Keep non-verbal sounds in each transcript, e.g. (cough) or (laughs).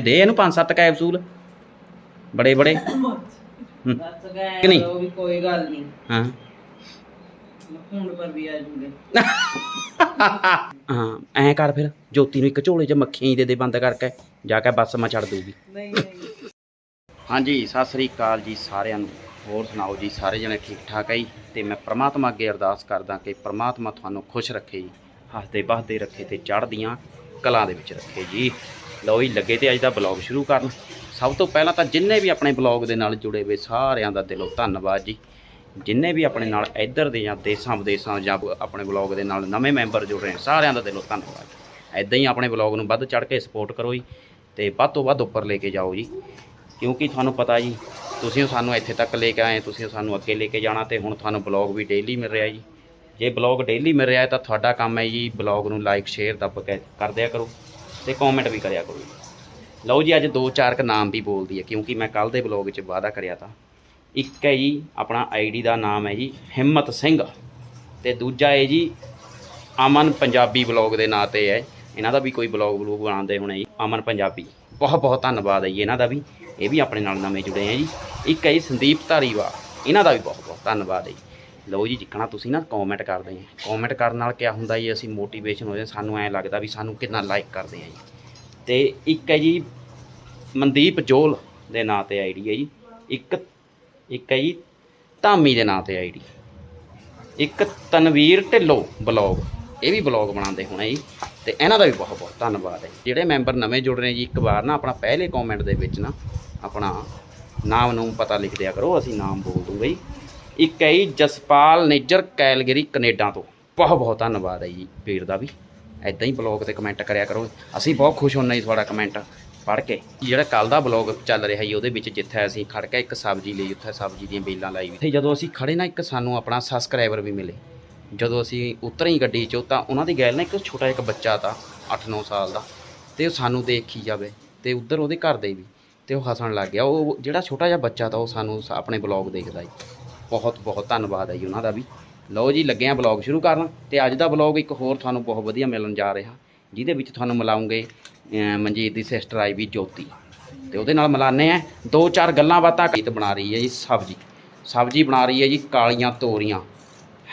ਦੇ ਇਹਨੂੰ ਪੰਜ ਸੱਤ ਕੈਪਸੂਲ। ਬੜੇ ਬੜੇ। ਗਏ ਕਿ ਨਹੀਂ? ਉਹ ਵੀ ਕੋਈ ਗੱਲ ਨਹੀਂ। ਹਾਂ। ਹੁਣ ਪਰ ਵੀ ਆ ਜੂਗੇ। ਹਾਂ ਐਂ ਕਰ ਫਿਰ। ਜੋਤੀ ਨੂੰ ਇੱਕ ਝੋਲੇ 'ਚ ਮੱਖੀਆਂ ਹੀ ਦੇ ਦੇ ਬੰਦ ਕਰਕੇ ਜਾ ਕੇ ਬੱਸ ਮੈਂ ਛੱਡ ਦੂਗੀ। ਨਹੀਂ ਨਹੀਂ। ਹਾਂਜੀ ਸਤਿ ਸ੍ਰੀ ਅਕਾਲ ਜੀ ਸਾਰਿਆਂ ਨੂੰ। ਹੋਰ ਸੁਣਾਓ ਜੀ ਸਾਰੇ ਜਣੇ ਠੀਕ ਠਾਕ ਹੈ ਜੀ? ਤੇ ਮੈਂ ਪ੍ਰਮਾਤਮਾ ਅੱਗੇ ਅਰਦਾਸ ਕਰਦਾ ਕਿ ਪ੍ਰਮਾਤਮਾ ਤੁਹਾਨੂੰ ਖੁਸ਼ ਰੱਖੇ ਜੀ। ਹੱਸਦੇ ਬਸਦੇ ਰੱਖੇ ਤੇ ਚੜ੍ਹਦੀਆਂ ਕਲਾਂ ਦੇ ਵਿੱਚ ਰੱਖੇ ਜੀ। ਲਓ ਜੀ, ਲੱਗੇ ਤੇ ਅੱਜ ਦਾ ਬਲੌਗ ਸ਼ੁਰੂ ਕਰਨ। ਸਭ ਤੋਂ ਪਹਿਲਾਂ ਤਾਂ ਜਿੰਨੇ ਵੀ ਆਪਣੇ ਬਲੌਗ ਦੇ ਨਾਲ ਜੁੜੇ ਹੋਏ ਸਾਰਿਆਂ ਦਾ ਦਿਲੋਂ ਧੰਨਵਾਦ ਜੀ। ਜਿੰਨੇ ਵੀ ਆਪਣੇ ਨਾਲ ਇੱਧਰ ਦੇ ਜਾਂ ਦੇਸਾਂ ਵਿਦੇਸਾਂ ਜਾਂ ਆਪਣੇ ਬਲੌਗ ਦੇ ਨਾਲ ਨਵੇਂ ਮੈਂਬਰ ਜੁੜ ਰਹੇ ਸਾਰਿਆਂ ਦਾ ਦਿਲੋਂ ਧੰਨਵਾਦ ਐਦਾਂ ਹੀ ਆਪਣੇ ਬਲੌਗ ਨੂੰ ਵੱਧ ਚੜ੍ਹ ਕੇ ਸਪੋਰਟ ਕਰੋ ਜੀ ਤੇ ਵੱਧ ਤੋਂ ਵੱਧ ਉੱਪਰ ਲੈ ਕੇ ਜਾਓ ਜੀ। ਕਿਉਂਕਿ ਤੁਹਾਨੂੰ ਪਤਾ ਜੀ, ਤੁਸੀਂ ਸਾਨੂੰ ਇੱਥੇ ਤੱਕ ਲੈ ਕੇ ਆਏ, ਤੁਸੀਂ ਸਾਨੂੰ ਅੱਗੇ ਲੈ ਕੇ ਜਾਣਾ ਤੇ ਹੁਣ ਤੁਹਾਨੂੰ ਬਲੌਗ ਵੀ ਡੇਲੀ ਮਿਲ ਰਿਹਾ ਜੀ। ਜੇ ਬਲੌਗ ਡੇਲੀ ਮਿਲ ਰਿਹਾ ਤਾਂ ਤੁਹਾਡਾ ਕੰਮ ਹੈ ਜੀ ਬਲੌਗ ਨੂੰ ਲਾਈਕ ਸ਼ੇਅਰ ਦੱਬ ਕੇ ਕਰ ਦਿਆ ਕਰੋ। ਤੇ ਕਮੈਂਟ ਵੀ ਕਰਿਆ ਕਰੋ ਜੀ। ਲਓ ਜੀ, ਅੱਜ ਦੋ ਚਾਰ ਕ ਨਾਮ ਵੀ ਬੋਲਦੀ ਹੈ, ਕਿਉਂਕਿ ਮੈਂ ਕੱਲ ਦੇ ਬਲੌਗ 'ਚ ਵਾਅਦਾ ਕਰਿਆ ਤਾਂ। ਇੱਕ ਹੈ ਜੀ, ਆਪਣਾ ਆਈਡੀ ਦਾ ਨਾਮ ਹੈ ਜੀ, ਹਿੰਮਤ ਸਿੰਘ। ਤੇ ਦੂਜਾ ਹੈ ਜੀ, ਅਮਨ ਪੰਜਾਬੀ ਬਲੌਗ ਦੇ ਨਾਂ ਤੇ ਹੈ। ਇਹਨਾਂ ਦਾ ਵੀ ਕੋਈ ਬਲੌਗ ਬਲੂਗ ਬਣਾਉਂਦੇ ਹੋਣੇ ਜੀ। ਅਮਨ ਪੰਜਾਬੀ। ਬਹੁਤ ਬਹੁਤ ਧੰਨਵਾਦ ਹੈ ਜੀ ਇਹਨਾਂ ਦਾ ਵੀ। ਇਹ ਵੀ ਆਪਣੇ ਨਾਲ ਨਵੇਂ ਜੁੜੇ ਹੈ ਜੀ। ਇੱਕ ਹੈ ਜੀ ਸੰਦੀਪ ਧਾਰੀਵਾਲ। ਇਹਨਾਂ ਦਾ ਵੀ ਬਹੁਤ ਬਹੁਤ ਧੰਨਵਾਦ ਹੈ ਜੀ। ਲਓ ਜੀ, ਜਿੱਕਣਾ ਤੁਸੀਂ ਨਾ ਕਮੈਂਟ ਕਰਦੇ ਆ ਕਮੈਂਟ ਕਰਨ ਨਾਲ ਕੀ ਹੁੰਦਾ ਜੀ, ਅਸੀਂ ਮੋਟੀਵੇਸ਼ਨ ਹੋ ਜਾਂਦੇ, ਸਾਨੂੰ ਐਂ ਲੱਗਦਾ ਵੀ ਸਾਨੂੰ ਕਿੰਨਾ ਲਾਈਕ ਕਰਦੇ ਆ ਜੀ। ਤੇ ਇੱਕ ਹੈ ਜੀ, ਮਨਦੀਪ ਜੋਲ ਦੇ ਨਾਂ ਤੇ ਆਈਡੀ ਹੈ ਜੀ। ਇੱਕ ਇੱਕ ਹੈ ਜੀ, ਧਾਮੀ ਦੇ ਨਾਂ ਤੇ ਆਈਡੀ ਇੱਕ, ਤਨਵੀਰ ਢਿੱਲੋਂ ਬਲੌਗ। ਇਹ ਵੀ ਬਲੌਗ ਬਣਾਉਂਦੇ ਹੋਣਾ ਜੀ। ਤੇ ਇਹਨਾਂ ਦਾ ਵੀ ਬਹੁਤ ਬਹੁਤ ਧੰਨਵਾਦ ਹੈ। ਜਿਹੜੇ ਮੈਂਬਰ ਨਵੇਂ ਜੁੜ ਰਹੇ ਜੀ, ਇੱਕ ਵਾਰ ਨਾ ਆਪਣਾ ਪਹਿਲੇ ਕਮੈਂਟ ਦੇ ਵਿੱਚ ਨਾ ਆਪਣਾ ਨਾਮ ਨੂੰ ਪਤਾ ਲਿਖ ਦਿਆ ਕਰੋ, ਅਸੀਂ ਨਾਮ ਬੋਲ ਦੂੰਗੇ ਜੀ। ਇੱਕ ਹੈ ਜੀ ਜਸਪਾਲ ਨੇਜਰ ਕੈਲਗਰੀ ਕੈਨੇਡਾ ਤੋਂ। ਬਹੁਤ ਬਹੁਤ ਧੰਨਵਾਦ ਹੈ ਜੀ ਵੀਰ ਦਾ ਵੀ। ਐਦਾਂ ਹੀ ਬਲੌਗ ਤੇ ਕਮੈਂਟ ਕਰਿਆ ਕਰੋ। ਅਸੀਂ ਬਹੁਤ ਖੁਸ਼ ਹੁੰਨੇ ਜੀ ਤੁਹਾਡਾ ਕਮੈਂਟ ਪੜ੍ਹ ਕੇ। ਜਿਹੜਾ ਕੱਲ ਦਾ ਬਲੌਗ ਚੱਲ ਰਿਹਾ ਜੀ, ਉਹਦੇ ਵਿੱਚ ਜਿੱਥੇ ਅਸੀਂ ਖੜ ਕੇ ਇੱਕ ਸਬਜ਼ੀ ਲਈ, ਉੱਥੇ ਸਬਜ਼ੀ ਦੀਆਂ ਬੇਲਾਂ ਲਾਈ ਵੀ ਤੇ ਜਦੋਂ ਅਸੀਂ ਖੜੇ ਨਾ, ਇੱਕ ਸਾਨੂੰ ਆਪਣਾ ਸਬਸਕ੍ਰਾਈਬਰ ਵੀ ਮਿਲੇ। ਜਦੋਂ ਅਸੀਂ ਉਤਰੇ ਹੀ ਗੱਡੀ 'ਚੋਂ, ਤਾਂ ਉਹਨਾਂ ਦੀ ਗੱਲ ਨਾ, ਇੱਕ ਛੋਟਾ ਇੱਕ ਬੱਚਾ ਤਾਂ 8-9 ਸਾਲ ਦਾ। ਤੇ ਉਹ ਸਾਨੂੰ ਦੇਖੀ ਜਾਵੇ। ਤੇ ਉੱਧਰ ਉਹਦੇ ਘਰ ਦੇ ਵੀ। ਤੇ ਉਹ ਹੱਸਣ ਲੱਗ ਗਿਆ। ਉਹ ਜਿਹੜਾ ਛੋਟਾ ਜਿਹਾ ਬੱਚਾ ਤਾਂ ਉਹ ਸਾਨੂੰ ਸ- ਆਪਣੇ ਬਲੌਗ ਦੇਖਦਾ ਜੀ। ਬਹੁਤ ਬਹੁਤ ਧੰਨਵਾਦ ਹੈ ਜੀ ਉਹਨਾਂ ਦਾ ਵੀ। ਲਓ ਜੀ, ਲੱਗੇ ਆ ਬਲੌਗ ਸ਼ੁਰੂ ਕਰਨ ਤੇ ਅੱਜ ਦਾ ਬਲੌਗ ਇੱਕ ਹੋਰ ਤੁਹਾਨੂੰ ਬਹੁਤ ਵਧੀਆ ਮਿਲਣ ਜਾ ਰਿਹਾ, ਜਿਹਦੇ ਵਿੱਚ ਤੁਹਾਨੂੰ ਮਿਲਾਉਂਗੇ ਮਨਜੀਤ ਦੀ ਸਿਸਟਰ ਆਈ ਵੀ ਜੋਤੀ। ਤੇ ਉਹਦੇ ਨਾਲ ਮਿਲਾਨੇ ਆ ਦੋ ਚਾਰ ਗੱਲਾਂ ਬਾਤਾਂ ਗੀਤ ਬਣਾ ਰਹੀ ਹੈ ਜੀ ਸਬਜੀ। ਸਬਜੀ ਬਣਾ ਰਹੀ ਹੈ ਜੀ ਕਾਲੀਆਂ ਤੋਰੀਆਂ।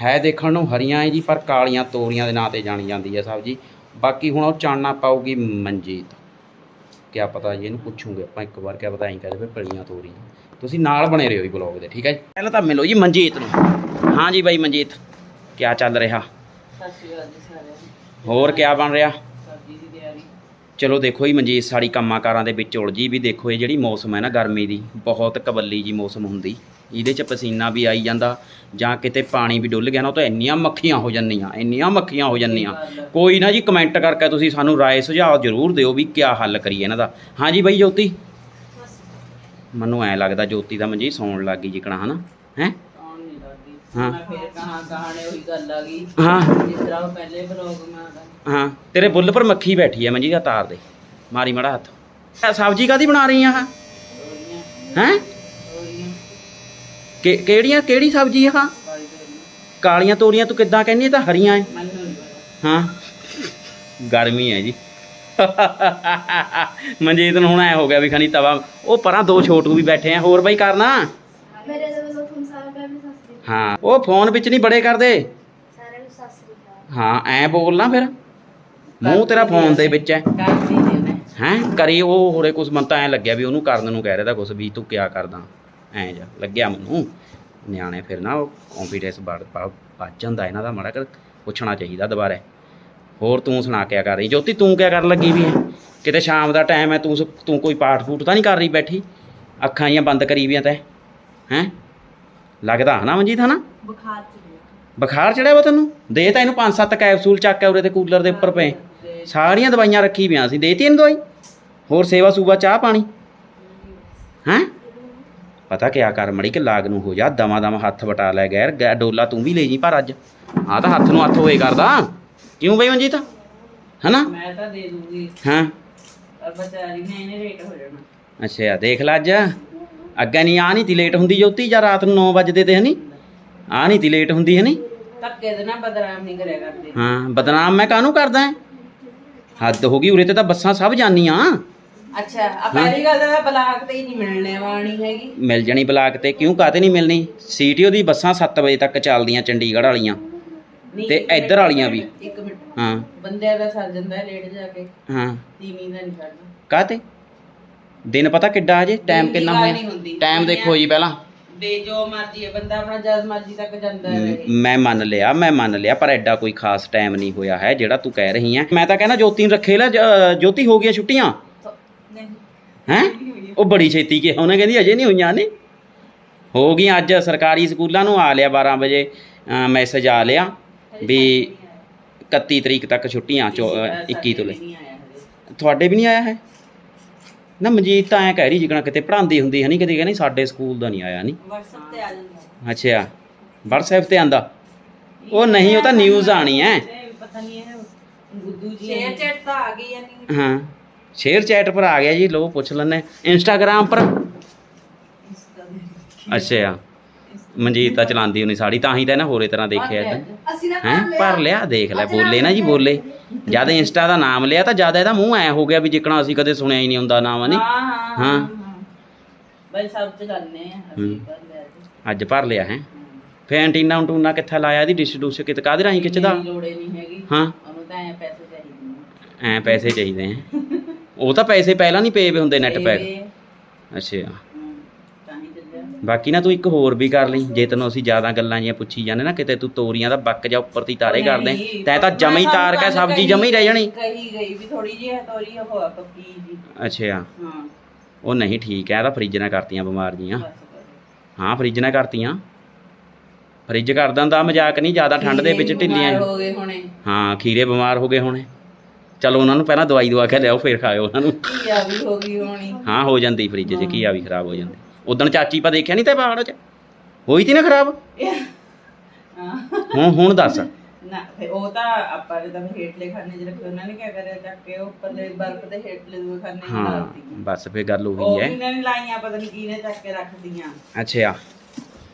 ਹੈ ਦੇਖਣ ਨੂੰ ਹਰੀਆਂ ਹੈ ਜੀ, ਪਰ ਕਾਲੀਆਂ ਤੋਰੀਆਂ ਦੇ ਨਾਂ ਤੇ ਜਾਣੀ ਜਾਂਦੀ ਹੈ ਸਬਜੀ। ਬਾਕੀ ਹੁਣ ਉਹ ਚਾਨਣਾ ਪਾਊਗੀ ਮਨਜੀਤ। ਕਿਆ ਪਤਾ ਜੀ, ਇਹਨੂੰ ਪੁੱਛੂਗੇ ਆਪਾਂ ਇੱਕ ਵਾਰ ਕਿਆ ਪਤਾ ਐਂ ਕਹਦੇ ਫਿਰ ਪਲੀਆਂ ਤੋਰੀਆਂ। ਤੁਸੀਂ ਨਾਲ ਬਣੇ ਰਹੋ ਜੀ ਬਲੌਗ ਦੇ, ਠੀਕ ਹੈ ਜੀ? ਪਹਿਲਾਂ ਤਾਂ ਮਿਲੋ ਜੀ ਮਨਜੀਤ ਨੂੰ। ਹਾਂ ਜੀ ਬਾਈ ਮਨਜੀਤ, ਕਿਆ ਚੱਲ ਰਿਹਾ? ਹੋਰ ਕਿਆ ਬਣ ਰਿਹਾ? ਚਲੋ ਦੇਖੋ ਜੀ ਮਨਜੀਤ, ਸਾਡੀ ਕੰਮਾਂ ਕਾਰਾਂ ਦੇ ਵਿੱਚ ਉਲਝੀ ਵੀ ਦੇਖੋ, ਇਹ ਜਿਹੜੀ ਮੌਸਮ ਹੈ ਨਾ ਗਰਮੀ ਦੀ, ਬਹੁਤ ਕਬੱਲੀ ਜੀ ਮੌਸਮ ਹੁੰਦੀ। ਇਹਦੇ 'ਚ ਪਸੀਨਾ ਵੀ ਆਈ ਜਾਂਦਾ, ਜਾਂ ਕਿਤੇ ਪਾਣੀ ਵੀ ਡੁੱਲ ਗਿਆ ਨਾ ਤਾਂ ਇੰਨੀਆਂ ਮੱਖੀਆਂ ਹੋ ਜਾਂਦੀਆਂ, ਇੰਨੀਆਂ ਮੱਖੀਆਂ ਹੋ ਜਾਂਦੀਆਂ। ਕੋਈ ਨਾ ਜੀ ਕਮੈਂਟ ਕਰਕੇ ਤੁਸੀਂ ਸਾਨੂੰ ਰਾਏ ਸੁਝਾਅ ਜ਼ਰੂਰ ਦਿਓ ਵੀ ਕਿਆ ਹੱਲ ਕਰੀਏ ਇਹਨਾਂ ਦਾ। ਹਾਂਜੀ ਬਾਈ ਜੋਤੀ? ਮੈਨੂੰ ਐ ਲੱਗਦਾ ਜੋਤੀ ਦਾ ਮਨਜੀਤ ਸੌਣ ਲੱਗ ਗਈ ਜਿਕਣਾ ਹਨਾ? ਹੈ? ਕੌਣ ਨਹੀਂ ਲੱਗਦੀ ਹਾਂ। ਮੈਂ ਫਿਰ ਕਹਾਂ ਕਹਾਣੇ ਉਹੀ ਗੱਲ ਆ ਗਈ। ਹਾਂ। ਜਿਸ ਤਰ੍ਹਾਂ ਉਹ ਪਹਿਲੇ ਬਲੌਗ ਮੈਂ ਆਦਾ ਹਾਂ। ਤੇਰੇ ਬੁੱਲ ਪਰ ਮੱਖੀ ਬੈਠੀ ਹੈ ਮਨਜੀਤ ਆ ਤਾਰ ਦੇ। ਮਾਰੀ ਮੜਾ ਹੱਥ। ਇਹ ਸਬਜ਼ੀ ਕਾਦੀ ਬਣਾ ਰਹੀ ਆ ਤੋਰੀਆਂ ਹੈ? ਤੋਰੀਆਂ ਕਿਹੜੀਆਂ ਕਿਹੜੀ ਸਬਜ਼ੀ ਆ ਤੋਰੀਆਂ ਕਾਲੀਆਂ ਤੋਰੀਆਂ ਤੂੰ ਕਿੱਦਾਂ ਕਹਿੰਦੀ ਇਹ ਤਾਂ ਹਰੀਆਂ ਐ। ਮੈਨੂੰ ਨਹੀਂ ਪਤਾ। ਹਾਂ। ਗਰਮੀ ਹੈ ਜੀ। (laughs) ਮਨਜੀਤ ਨੂੰ ਹੁਣ ਐ ਹੋ ਗਿਆ ਵੀ ਖਣੀ ਤਵਾ ਉਹ ਪਰਾਂ ਦੋ ਛੋਟੂ ਵੀ ਬੈਠੇ ਆ ਹੋਰ ਬਈ ਕਰਨਾ? ਮੇਰੇ ਦੇ ਵੱਲੋਂ ਤੁਹਾਨੂੰ ਸਾਰਿਆਂ ਨੂੰ ਸਤਿ ਸ੍ਰੀ ਅਕਾਲ ਹਾਂ ਉਹ ਫੋਨ ਵਿੱਚ ਨਹੀਂ ਬੜੇ ਕਰਦੇ। ਸਾਰਿਆਂ ਨੂੰ ਸਤਿ ਸ੍ਰੀ ਅਕਾਲ ਹਾਂ ਐ ਬੋਲਣਾ ਫਿਰ। ਮੂੰਹ ਤੇਰਾ ਫੋਨ ਦੇ ਵਿੱਚ ਐ। ਕਰਦੀ ਨਹੀਂ ਮੈਂ ਹੈਂ ਕਰੀ ਉਹ ਹੋਰੇ ਕੁਛ ਮਨ ਤਾਂ ਐ ਲੱਗਿਆ ਵੀ ਉਹਨੂੰ ਕਰਨ ਨੂੰ ਕਹਿ ਰਿਹਾ ਤਾਂ ਕੁਛ ਵੀ ਤੂੰ ਕਿਆ ਕਰਦਾ? ਐ ਜਾ ਲੱਗਿਆ ਮੈਨੂੰ। ਨਿਆਣੇ ਫਿਰ ਨਾ ਕੌਨਫੀਡੈਂਸ ਬੜ ਵੱਜ ਜਾਂਦਾ ਇਹਨਾਂ ਦਾ ਮਾੜਾ ਕਰ ਪੁੱਛਣਾ ਚਾਹੀਦਾ ਦੁਬਾਰਾ। ਹੋਰ ਤੂੰ ਸੁਣਾ ਕਿਆ ਕਰ ਰਹੀ? ਜੋਤੀ ਤੂੰ ਕਿਆ ਕਰਨ ਲੱਗੀ ਵੀ ਹੈ? ਕਿਤੇ ਸ਼ਾਮ ਦਾ ਟਾਈਮ ਹੈ ਤੂੰ ਤੂੰ ਕੋਈ ਪਾਠ ਫੂਟ ਤਾਂ ਨਹੀਂ ਕਰ ਰਹੀ ਬੈਠੀ? ਅੱਖਾਂ ਜੀਆਂ ਬੰਦ ਕਰੀ ਵੀਆਂ ਤੈ ਹੈਂ? ਲੱਗਦਾ ਹਨਾ ਮਨਜੀਤ ਹਨਾ? ਬੁਖਾਰ ਚ ਗਿਆ ਬੁਖਾਰ ਚੜਿਆ ਵਾ ਤੈਨੂੰ? ਦੇ ਤਾਂ ਇਹਨੂੰ ਪੰਜ ਸੱਤ ਕੈਪਸੂਲ ਚੱਕ ਕੇ ਉਰੇ ਤੇ ਕੂਲਰ ਦੇ ਉੱਪਰ ਪਏ। ਸਾਰੀਆਂ ਦਵਾਈਆਂ ਰੱਖੀ ਪਿਆ ਸੀ ਦੇਤੀ ਇਹਨੂੰ ਦਵਾਈ? ਹੋਰ ਸੇਵਾ ਸੂਬਾ ਚਾਹ ਪਾਣੀ? ਹੈਂ? ਪਤਾ ਕਿਆ ਕਰ ਮੜੀ ਕਿ ਲਾਗ ਨੂੰ ਹੋ ਜਾ ਦਮਾ ਦਮ ਹੱਥ ਵਟਾ ਲੈ ਗੈਰ ਡੋਲਾ ਤੂੰ ਵੀ ਲੈ ਜੀ ਪਰ ਅੱਜ। ਆ ਤਾਂ ਹੱਥ ਨੂੰ ਹੱਥ ਹੋਏ ਕਰਦਾ। ਕਿਉਂ ਬਈ ਮਨਜੀਤ? ਹਨਾ? ਮੈਂ ਤਾਂ ਦੇ ਦੂੰਗੀ। ਹਾਂ। ਪਰ ਬਚਾਰੀ ਨੇ ਇਹਨੇ ਰੇਟ ਹੋ ਜਾਣਾ। ਅੱਛਾ ਦੇਖ ਲੈ ਅੱਜ। ਅੱਗੇ ਨਹੀਂ ਆ ਨਹੀਂ ਤੀ ਲੇਟ ਹੁੰਦੀ ਜੋਤੀ ਜਾਂ ਰਾਤ ਨੂੰ 9 ਵਜੇ ਤੇ ਹਨੀ? ਆ ਨਹੀਂ ਤੀ ਲੇਟ ਹੁੰਦੀ ਹਨੀ? ਧੱਕੇ ਦੇ ਨਾ ਬਦਨਾਮ ਨਹੀਂ ਕਰਿਆ ਕਰਦੇ। ਹਾਂ ਬਦਨਾਮ ਮੈਂ ਕਾਹਨੂੰ ਕਰਦਾ? ਹੱਦ ਹੋ ਗਈ ਉਰੇ ਤੇ ਤਾਂ ਬੱਸਾਂ ਸਭ ਜਾਨੀਆਂ ਅੱਛਾ ਆ ਪਹਿਲੀ ਗੱਲ ਤਾਂ ਬਲਾਕ ਤੇ ਹੀ ਨਹੀਂ ਮਿਲਣੇ ਵਾਣੀ ਹੈਗੀ। ਮਿਲ ਜਣੀ ਬਲਾਕ ਤੇ ਕਿਉਂ ਕਾਤੇ ਨਹੀਂ ਮਿਲਣੀ? ਸੀਟੀਓ ਦੀ ਬੱਸਾਂ 7 ਵਜੇ ਤੱਕ ਚੱਲਦੀਆਂ ਚੰਡੀਗੜ੍ਹ ਵਾਲੀਆਂ। ਤੇ ਇੱਧਰ ਵਾਲੀਆਂ ਵੀ। ਇੱਕ ਮਿੰਟ। ਹਾਂ। ਬੰਦਿਆਂ ਦਾ ਸਰ ਜਾਂਦਾ ਹੈ ਲੇਟ ਜਾ ਕੇ। ਹਾਂ। ਤੀਵੀਂ ਦਾ ਨਹੀਂ ਕਰਦਾ ਕਾਤੇ ਦਿਨ ਪਤਾ ਕਿੱਡਾ ਅਜੇ ਟਾਈਮ ਦੀ ਕਿੰਨਾ ਹੋਇਆ। ਟਾਈਮ ਦੇਖੋ ਜੀ ਪਹਿਲਾਂ। ਬੇ ਜੋ ਮਰਜ਼ੀ ਹੈ ਬੰਦਾ ਆਪਣਾ ਜਦ ਮਰਜ਼ੀ ਤੱਕ ਜਾਂਦਾ ਹੈ ਮੈਂ ਮੰਨ ਲਿਆ ਮੈਂ ਮੰਨ ਲਿਆ ਪਰ ਐਡਾ ਕੋਈ ਖਾਸ ਟਾਈਮ ਨਹੀਂ ਹੋਇਆ ਹੈ ਜਿਹੜਾ ਤੂੰ ਕਹਿ ਰਹੀ ਹੈ। ਮੈਂ ਤਾਂ ਕਹਿੰਦਾ ਜੋਤੀ ਨੂੰ ਰੱਖੇ ਲੈ ਜੋਤੀ ਹੋ ਗਈਆਂ ਛੁੱਟੀਆਂ? ਨਹੀਂ। ਹੈ? ਉਹ ਬੜੀ ਛੇਤੀ ਕਿ ਉਹਨੇ ਕਹਿੰਦੀ ਅਜੇ ਨਹੀਂ ਹੋਈਆਂ ਨੇ। ਹੋ ਗਈਆਂ ਅੱਜ ਸਰਕਾਰੀ ਸਕੂਲਾਂ ਨੂੰ ਆ ਲਿਆ 12 ਵਜੇ ਮੈਸੇਜ ਆ ਲਿਆ। ਵੀ 31 ਤਰੀਕ ਤੱਕ ਛੁੱਟੀਆਂ ਚੋ- ਅ, 21 ਤੋਂ ਲੈ ਤੁਹਾਡੇ ਵੀ ਨਹੀਂ ਆਇਆ ਹੈ? ਨਾ ਮਨਜੀਤ ਤਾਂ ਐ ਕਹਿ ਰਹੀ ਜਿਕਣਾ ਕਿਤੇ ਪੜ੍ਹਾਉਂਦੀ ਹੁੰਦੀ ਹੈ ਨਹੀਂ ਕਦੇ ਕਹਿੰਦੀ ਸਾਡੇ ਸਕੂਲ ਦਾ ਨਹੀਂ ਆਇਆ ਨਹੀਂ WhatsApp ਤੇ ਆ ਜਾਂਦਾ। ਅੱਛਾ WhatsApp ਤੇ ਆਂਦਾ? ਉਹ ਨਹੀਂ ਉਹ ਤਾਂ ਨਿਊਜ਼ ਆਣੀ ਹੈ। ਇਹ ਪਤਾ ਨਹੀਂ ਹੈ ਗੁੱਦੂ ਜੀ ਸ਼ੇਅਰ ਚੈਟ ਤਾਂ ਆ ਗਈ ਹੈ ਨਹੀਂ ਹਾਂ ਸ਼ੇਅਰ ਚੈਟ ਪਰ ਆ ਗਿਆ ਜੀ ਲੋ ਪੁੱਛ ਲੈਣੇ ਇੰਸਟਾਗ੍ਰਾਮ ਪਰ? ਅੱਛਾ। ਮਨਜੀਤ ਤਾਂ ਚਲਾਉਂਦੀ ਹੁੰਦੀ ਸਾੜੀ ਤਾਂ ਹੀ ਤਾਂ ਨਾ ਹੋਰੇ ਤਰ੍ਹਾਂ ਦੇਖਿਆ ਅਸੀਂ ਨਾ ਹੈ? ਭਰ ਲਿਆ। ਦੇਖ ਲੈ ਬੋਲੇ ਨਾ ਜੀ ਬੋਲੇ। ਜਦ ਇੰਸਟਾ ਦਾ ਨਾਮ ਲਿਆ ਤਾਂ ਜ਼ਿਆਦਾ ਇਹਦਾ ਮੂੰਹ ਐ ਹੋ ਗਿਆ ਵੀ ਜਿੱਕਣਾ ਅਸੀਂ ਕਦੇ ਸੁਣਿਆ ਹੀ ਨਹੀਂ ਹੁੰਦਾ ਨਾਮ ਨਹੀਂ? ਹਾਂ ਹਾਂ ਹਾਂ। ਹਾਂ। ਬਈ ਸਭ ਚ ਕਰਨੇ ਆ ਅਸੀਂ ਹੂੰ। ਕਰ ਲਿਆ ਜੀ। ਅੱਜ ਭਰ ਲਿਆ ਹੈ? ਫੇ ਐਂਟੀਨਾ ਉਂਟੂਨਾ ਕਿੱਥੇ ਲਾਇਆ ਦੀ ਡਿਸ਼ ਡੁਸ਼ ਕਿਤੇ ਕਾਹਦੇ ਰਾਹੀਂ ਖਿੱਚਦਾ? ਲੋੜ ਹੀ ਨਹੀਂ ਹੈਗੀ। ਹਾਂ। ਉਹਨੂੰ ਤਾਂ ਐ ਪੈਸੇ ਚਾਹੀਦੇ ਨੇ। ਐ ਪੈਸੇ ਚਾਹੀਦੇ ਉਹ ਤਾਂ ਪੈਸੇ ਪਹਿਲਾਂ ਨਹੀਂ ਪਏ ਵੇ ਹੁੰਦੇ ਨੈਟ ਪੈਕ। ਇਹ, ਅੱਛਾ। ਬਾਕੀ ਨਾ ਤੂੰ ਇੱਕ ਹੋਰ ਵੀ ਕਰ ਲਈ ਜੇ ਤੈਨੂੰ ਅਸੀਂ ਜ਼ਿਆਦਾ ਗੱਲਾਂ ਜੀਆਂ ਪੁੱਛੀ ਜਾਂਦੇ ਨਾ ਕਿਤੇ ਤੂੰ ਤੋਰੀਆਂ ਦਾ ਬੱਕ ਜਾ ਉੱਪਰ ਦੀ ਤਾਰੇ ਕਰਦੇ ਨਹੀਂ, ਤੈਂ ਤਾਂ ਜਮੀ ਮੈਂ ਤਾਰ ਕੇ ਸਬਜ਼ੀ ਜਮੀ ਰਹਿ ਜਾਣੀ। ਕਹੀ ਗਈ ਵੀ ਥੋੜੀ ਜਿਹੀ ਹੈ ਤੋਰੀ ਹੋਆ ਪੱਕੀ ਜੀ। ਅੱਛਾ। ਹਾਂ। ਉਹ ਨਹੀਂ ਠੀਕ ਐ ਇਹ ਤਾਂ ਫਰਿੱਜ ਨਾਲ ਕਰਤੀਆਂ ਬਿਮਾਰ ਜੀਆਂ। ਬਸ ਕਰੋ। ਹਾਂ ਫਰਿੱਜ ਨਾਲ ਕਰਤੀਆਂ। ਫਰਿੱਜ ਕਰ ਦਿੰਦਾ ਮਜ਼ਾਕ ਨਹੀਂ ਜ਼ਿਆਦਾ ਠੰਡ ਦੇ ਵਿੱਚ ਖੀਰੇ ਵੀ ਢਿੱਲੀਆਂ ਬਿਮਾਰ ਹੋ। ਗਏ ਹੁਣੇ। ਹਾਂ ਖੀਰੇ ਬਿਮਾਰ ਹੋ ਗਏ ਹੋਣੇ। ਚਲੋ ਉਹਨਾਂ ਨੂੰ ਪਹਿਲਾਂ ਦਵਾਈ ਦਵਾ ਕੇ ਲਿਆਓ ਫਿਰ ਖਾਇਓ ਉਹਨਾਂ ਨੂੰ। ਧੀਆ ਵੀ ਹੋ ਗਈ ਹੋਣੀ। ਹਾਂ ਹੋ ਜਾਂਦੀ ਫਰਿੱਜ 'ਚ ਘੀਆ ਵੀ ਖਰਾਬ ਹੋ ਜਾਂਦੀ। ਉਦੋਂ ਚਾਚੀ ਪਾ ਦੇਖਿਆ ਨਹੀਂ ਤੇ ਬਾਹਰ 'ਚ? ਹੋਈ ਤੀ ਨਾ ਖਰਾਬ? ਹਾਂ। ਹੁਣ ਹੁਣ ਦੱਸ। ਨਾ ਫਿਰ ਉਹ ਤਾਂ ਆਪਾਂ ਫਿਰ ਹੇਠਲੇ ਖਾਨੇ 'ਚ ਰੱਖੇ ਉਹਨਾਂ ਨੇ ਕੀ ਕਰਿਆ ਚੱਕ ਕੇ ਉਹ ਉੱਪਰਲੇ ਬਰਫ਼ ਦੇ ਹੇਠਲੇ ਦੂਏ ਖਾਨੇ 'ਚ ਹਾਂ ਲਾਤੀ। ਬਸ ਫਿਰ ਗੱਲ ਉਹ ਉਹੀ ਵੀ ਹੈ ਇਹਨਾਂ ਨੇ ਲਾਈਆਂ ਪਤਾ ਨਹੀਂ ਕਿਹਨੇ ਚੱਕ ਕੇ ਰੱਖਦੀਆਂ। ਅੱਛਾ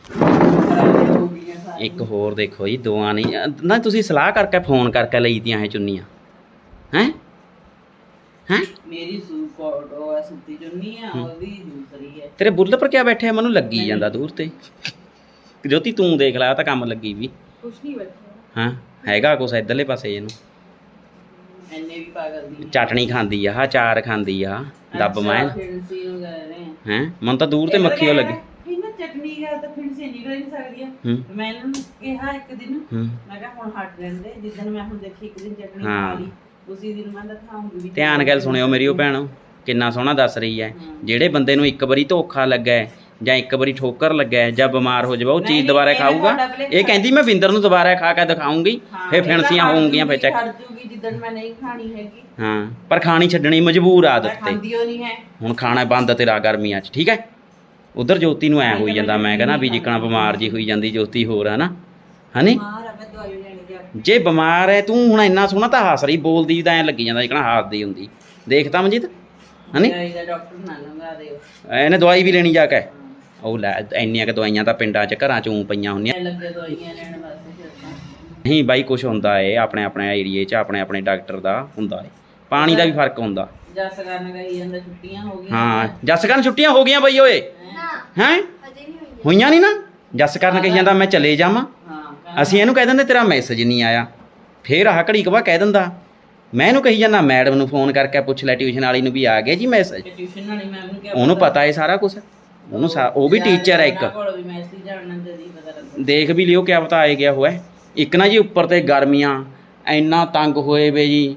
ਖਰਾਬ ਹੋ ਗਈਆਂ ਸਾਰੀਆਂ ਇੱਕ ਹੋਰ ਦੇਖੋ ਜੀ ਦੋਆਂ ਨਹੀਂ ਨਾ ਤੁਸੀਂ ਸਲਾਹ ਕਰਕੇ ਫੋਨ ਕਰਕੇ ਲਈ ਤੀਆਂ ਇਹ ਚੁੰਨੀਆਂ। ਹੈ? ਹੈ? ਮੇਰੀ ਸੂ ਕੋਟ ਉਹ ਆ ਸੁੱਤੀ ਚੁੰਨੀ ਆ ਉਹਦੀ ਦੂਸਰੀ ਹੈ ਤੇਰੇ ਬੁੱਲ ਪਰ ਕਿਆ ਬੈਠਿਆ? ਮੈਨੂੰ ਲੱਗੀ ਜਾਂਦਾ ਦੂਰ ਤੇ। ਜੋਤੀ ਤੂੰ ਦੇਖ ਲੈ ਆਹ ਤਾਂ ਕੰਮ ਲੱਗੀ ਵੀ। ਕੁਛ ਨਹੀਂ ਬੈਠਾ ਹਾਂ? ਹੈਗਾ ਕੁਛ ਇਧਰਲੇ ਪਾਸੇ ਇਹਨੂੰ? ਐਨੇ ਵੀ ਪਾਗਲ ਦੀ ਚਟਣੀ ਖਾਂਦੀ ਆ ਚਾਰ ਖਾਂਦੀ ਆ ਦੱਬ ਮੈਂ ਫਿੰਸੀ ਨੂੰ ਗਏ ਨੇ ਹੈ? ਮਨ ਤਾਂ ਦੂਰ ਤੇ ਮੱਖੀ ਓ ਲੱਗੀ। ਇਹਨਾਂ ਚਟਨੀ ਗਾ ਤਾਂ ਫਿੰਸੀ ਨਿਕਲ ਹੀ ਨਹੀਂ ਸਕਦੀ ਆ। ਹੂੰ। ਮੈਂ ਇਹਨਾਂ ਨੂੰ ਕਿਹਾ ਇੱਕ ਦਿਨ। ਹੂੰ। ਮੈਂ ਕਿਹਾ ਹੁਣ ਹਟ ਲੈਣ ਦੇ ਜਿੱਦਣ ਮੈਂ ਹੁਣ ਦੇਖੀ ਇੱਕ ਦਿਨ ਚਟਨੀ ਹਾਂ। ਖਾ ਲਈ। ਧਿਆਨ ਗੱਲ ਸੁਣਿਓ ਮੇਰੀ ਉਹ ਭੈਣੋ ਕਿੰਨਾ ਸੋਹਣਾ ਦੱਸ ਰਹੀ ਹੈ। ਜਿਹੜੇ ਬੰਦੇ ਨੂੰ ਇੱਕ ਵਾਰੀ ਧੋਖਾ ਲੱਗਾ ਹੈ, ਜਾਂ ਇੱਕ ਵਾਰੀ ਠੋਕਰ ਲੱਗਾ ਹੈ, ਜਾਂ ਬਿਮਾਰ ਹੋ ਜਾਵੇ ਉਹ ਚੀਜ਼ ਦੁਬਾਰਾ ਖਾਊਗਾ। ਇਹ ਕਹਿੰਦੀ ਮੈਂ ਵਿੰਦਰ ਨੂੰ ਦੁਬਾਰਾ ਖਾ ਕੇ ਦਿਖਾਉਂਗੀ ਫਿਰ ਤਾਂ ਫਿਣਸੀਆਂ ਹੋਣਗੀਆਂ ਫਿਰ ਚੱਕ ਹਟ ਜੂਗੀ ਜਿੱਦਣ ਮੈਂ ਨਹੀਂ ਖਾਣੀ ਹੈਗੀ। ਹਾਂ ਪਰ ਖਾਣੀ ਛੱਡਣੀ ਮਜਬੂਰ ਆਦਤ ਤੇ। ਹੁਣ ਖਾਣਾ ਬੰਦ ਤੇਰਾ ਗਰਮੀਆਂ 'ਚ ਠੀਕ ਹੈ? ਉਧਰ ਜੋਤੀ ਨੂੰ ਐ ਹੋਈ ਜਾਂਦਾ ਮੈਂ ਕਹਿੰਦਾ ਵੀ ਜਿੱਕਣਾ ਬਿਮਾਰ ਜੀ ਹੋਈ ਜਾਂਦੀ ਜੋਤੀ ਹੋਰ ਹੈ ਨਾ? ਹਨੀ? ਮਾਰ ਆ ਮੈਂ ਦਵਾਈ ਲੈਣੀ ਜਾ ਬਿਮਾਰ ਹੈ ਤੂੰ ਹੁਣ ਇੰਨਾ ਸੋਹਣਾ ਤਾਂ ਹੱਸ ਰਹੀ ਬੋਲਦੀ ਤਾਂ ਐ ਲੱਗੀ ਜਾਂਦਾ ਜਿੱਕਣਾ ਹੱਸਦੀ ਹੁੰਦੀ। ਦੇਖ ਤਾਂ ਮਨਜੀਤ ਹਨੀ? ਦਵਾਈ ਦਾ ਡਾਕਟਰ ਨਾ ਲੰਗਾ ਦਿਓ। ਇਹਨੇ ਦਵਾਈ ਵੀ ਲੈਣੀ ਜਾ ਕੇ। ਉਹ ਲੈ ਇੰਨੀਆਂ ਕ ਦਵਾਈਆਂ ਤਾਂ ਪਿੰਡਾਂ 'ਚ ਘਰਾਂ 'ਚ ਊਂ ਪਈਆਂ ਹੁੰਦੀਆਂ। ਐ ਲੱਗੇ ਦਵਾਈਆਂ ਲੈਣ ਵਾਸਤੇ ਫਿਰ ਤਾਂ। ਨਹੀਂ ਬਾਈ ਕੁਝ ਹੁੰਦਾ ਏ ਆਪਣੇ ਆਪਣੇ ਏਰੀਏ 'ਚ ਆਪਣੇ ਆਪਣੇ ਡਾਕਟਰ ਦਾ ਹੁੰਦਾ ਏ। ਪਾਣੀ ਦਾ ਵੀ ਫ਼ਰਕ ਹੁੰਦਾ। ਜਸ ਕਰਨ ਗਈ ਜਾਂਦਾ ਛੁੱਟੀਆਂ ਹੋ ਗਈਆਂ। ਹਾਂ ਜੱਸ ਕਰਨ ਛੁੱਟੀਆਂ ਹੋ ਗਈਆਂ ਬਈ ਓਏ। ਹੈਂ? ਅਜੇ ਨਹੀਂ ਹੋਈ ਹੋਈਆਂ ਨਹੀਂ ਨਾ? ਜੱਸ ਕਰਨ ਕਹੀ ਜਾਂਦਾ ਮੈਂ ਚਲੇ ਜਾਵਾਂ। ਅਸੀਂ ਇਹਨੂੰ ਕਹਿ ਦਿੰਦੇ ਤੇਰਾ ਮੈਸੇਜ ਨਹੀਂ ਆਇਆ। ਫੇਰ ਆਹ ਘੜੀ ਕਵਾ ਕਹਿ ਦਿੰਦਾ ਮੈਂ ਇਹਨੂੰ ਕਹੀ ਜਾਂਦਾ ਮੈਡਮ ਨੂੰ ਫੋਨ ਕਰਕੇ ਪੁੱਛ ਲੈ ਟਿਊਸ਼ਨ ਵਾਲੀ ਨੂੰ ਵੀ ਆ ਗਿਆ ਜੀ ਮੈਸੇਜ ਟਿਊਸ਼ਨ ਵਾਲੀ ਮੈਮ ਨੂੰ ਕਿਹਾ ਉਹਨੂੰ ਪਤਾ ਏ ਸਾਰਾ ਕੁਝ ਉਹਨੂੰ ਸਾ- ਉਹ ਵੀ ਟੀਚਰ ਹੈ ਇੱਕ। ਕੋਲ ਵੀ ਮੈਸੇਜ ਆਉਣਾ ਜਦੀ ਪਤਾ ਲੱਗਦਾ। ਦੇਖ ਵੀ ਲਿਓ ਕਿਆ ਪਤਾ ਆਏ ਗਿਆ ਹੋਇਆ। ਇੱਕ ਨਾ ਜੀ ਉੱਪਰ ਤੇ ਗਰਮੀਆਂ ਇੰਨਾ ਤੰਗ ਹੋਏ ਵੇ ਜੀ।